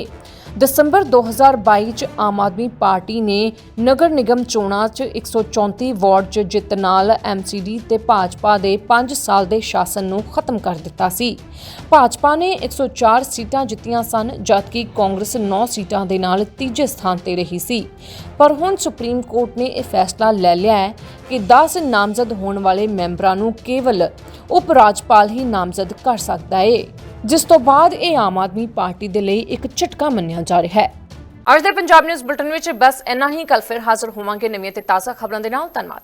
ਦਸੰਬਰ 2022 ਚ ਆਮ ਆਦਮੀ ਪਾਰਟੀ ਨੇ ਨਗਰ ਨਿਗਮ ਚੋਣਾਂ ਚ 134 ਵਾਰਡ ਚ ਜਿੱਤ ਨਾਲ ਐਮਸੀਡੀ ਤੇ ਭਾਜਪਾ ਦੇ 5 ਸਾਲ ਦੇ ਸ਼ਾਸਨ ਨੂੰ ਖਤਮ ਕਰ ਦਿੱਤਾ ਸੀ। ਭਾਜਪਾ ਨੇ 104 ਸੀਟਾਂ ਜਿੱਤੀਆਂ ਸਨ, ਜਦਕਿ ਕਾਂਗਰਸ 9 ਸੀਟਾਂ ਦੇ ਨਾਲ ਤੀਜੇ ਸਥਾਨ ਤੇ ਰਹੀ ਸੀ। ਪਰ ਹੁਣ ਸੁਪਰੀਮ ਕੋਰਟ ਨੇ ਇਹ ਫੈਸਲਾ ਲੈ ਲਿਆ ਹੈ ਕਿ 10 ਨਾਮਜ਼ਦ ਹੋਣ ਵਾਲੇ ਮੈਂਬਰਾਂ ਨੂੰ ਕੇਵਲ ਉਪ ਰਾਜਪਾਲ ਹੀ ਨਾਮਜ਼ਦ ਕਰ ਸਕਦਾ ਹੈ ਜਿਸ ਤੋਂ ਬਾਅਦ ਇਹ ਆਮ ਆਦਮੀ ਪਾਰਟੀ ਦੇ ਲਈ ਇੱਕ ਝਟਕਾ ਮੰਨਿਆ ਜਾ ਰਿਹਾ ਹੈ। ਅੱਜ ਦੇ ਪੰਜਾਬ ਨਿਊਜ਼ ਬੁਲਟਨ ਵਿੱਚ ਬਸ ਇੰਨਾ ਹੀ। ਕੱਲ ਫਿਰ ਹਾਜ਼ਰ ਹੋਵਾਂਗੇ ਨਵੀਆਂ ਤੇ ਤਾਜ਼ਾ ਖਬਰਾਂ ਦੇ ਨਾਲ। ਧੰਨਵਾਦ।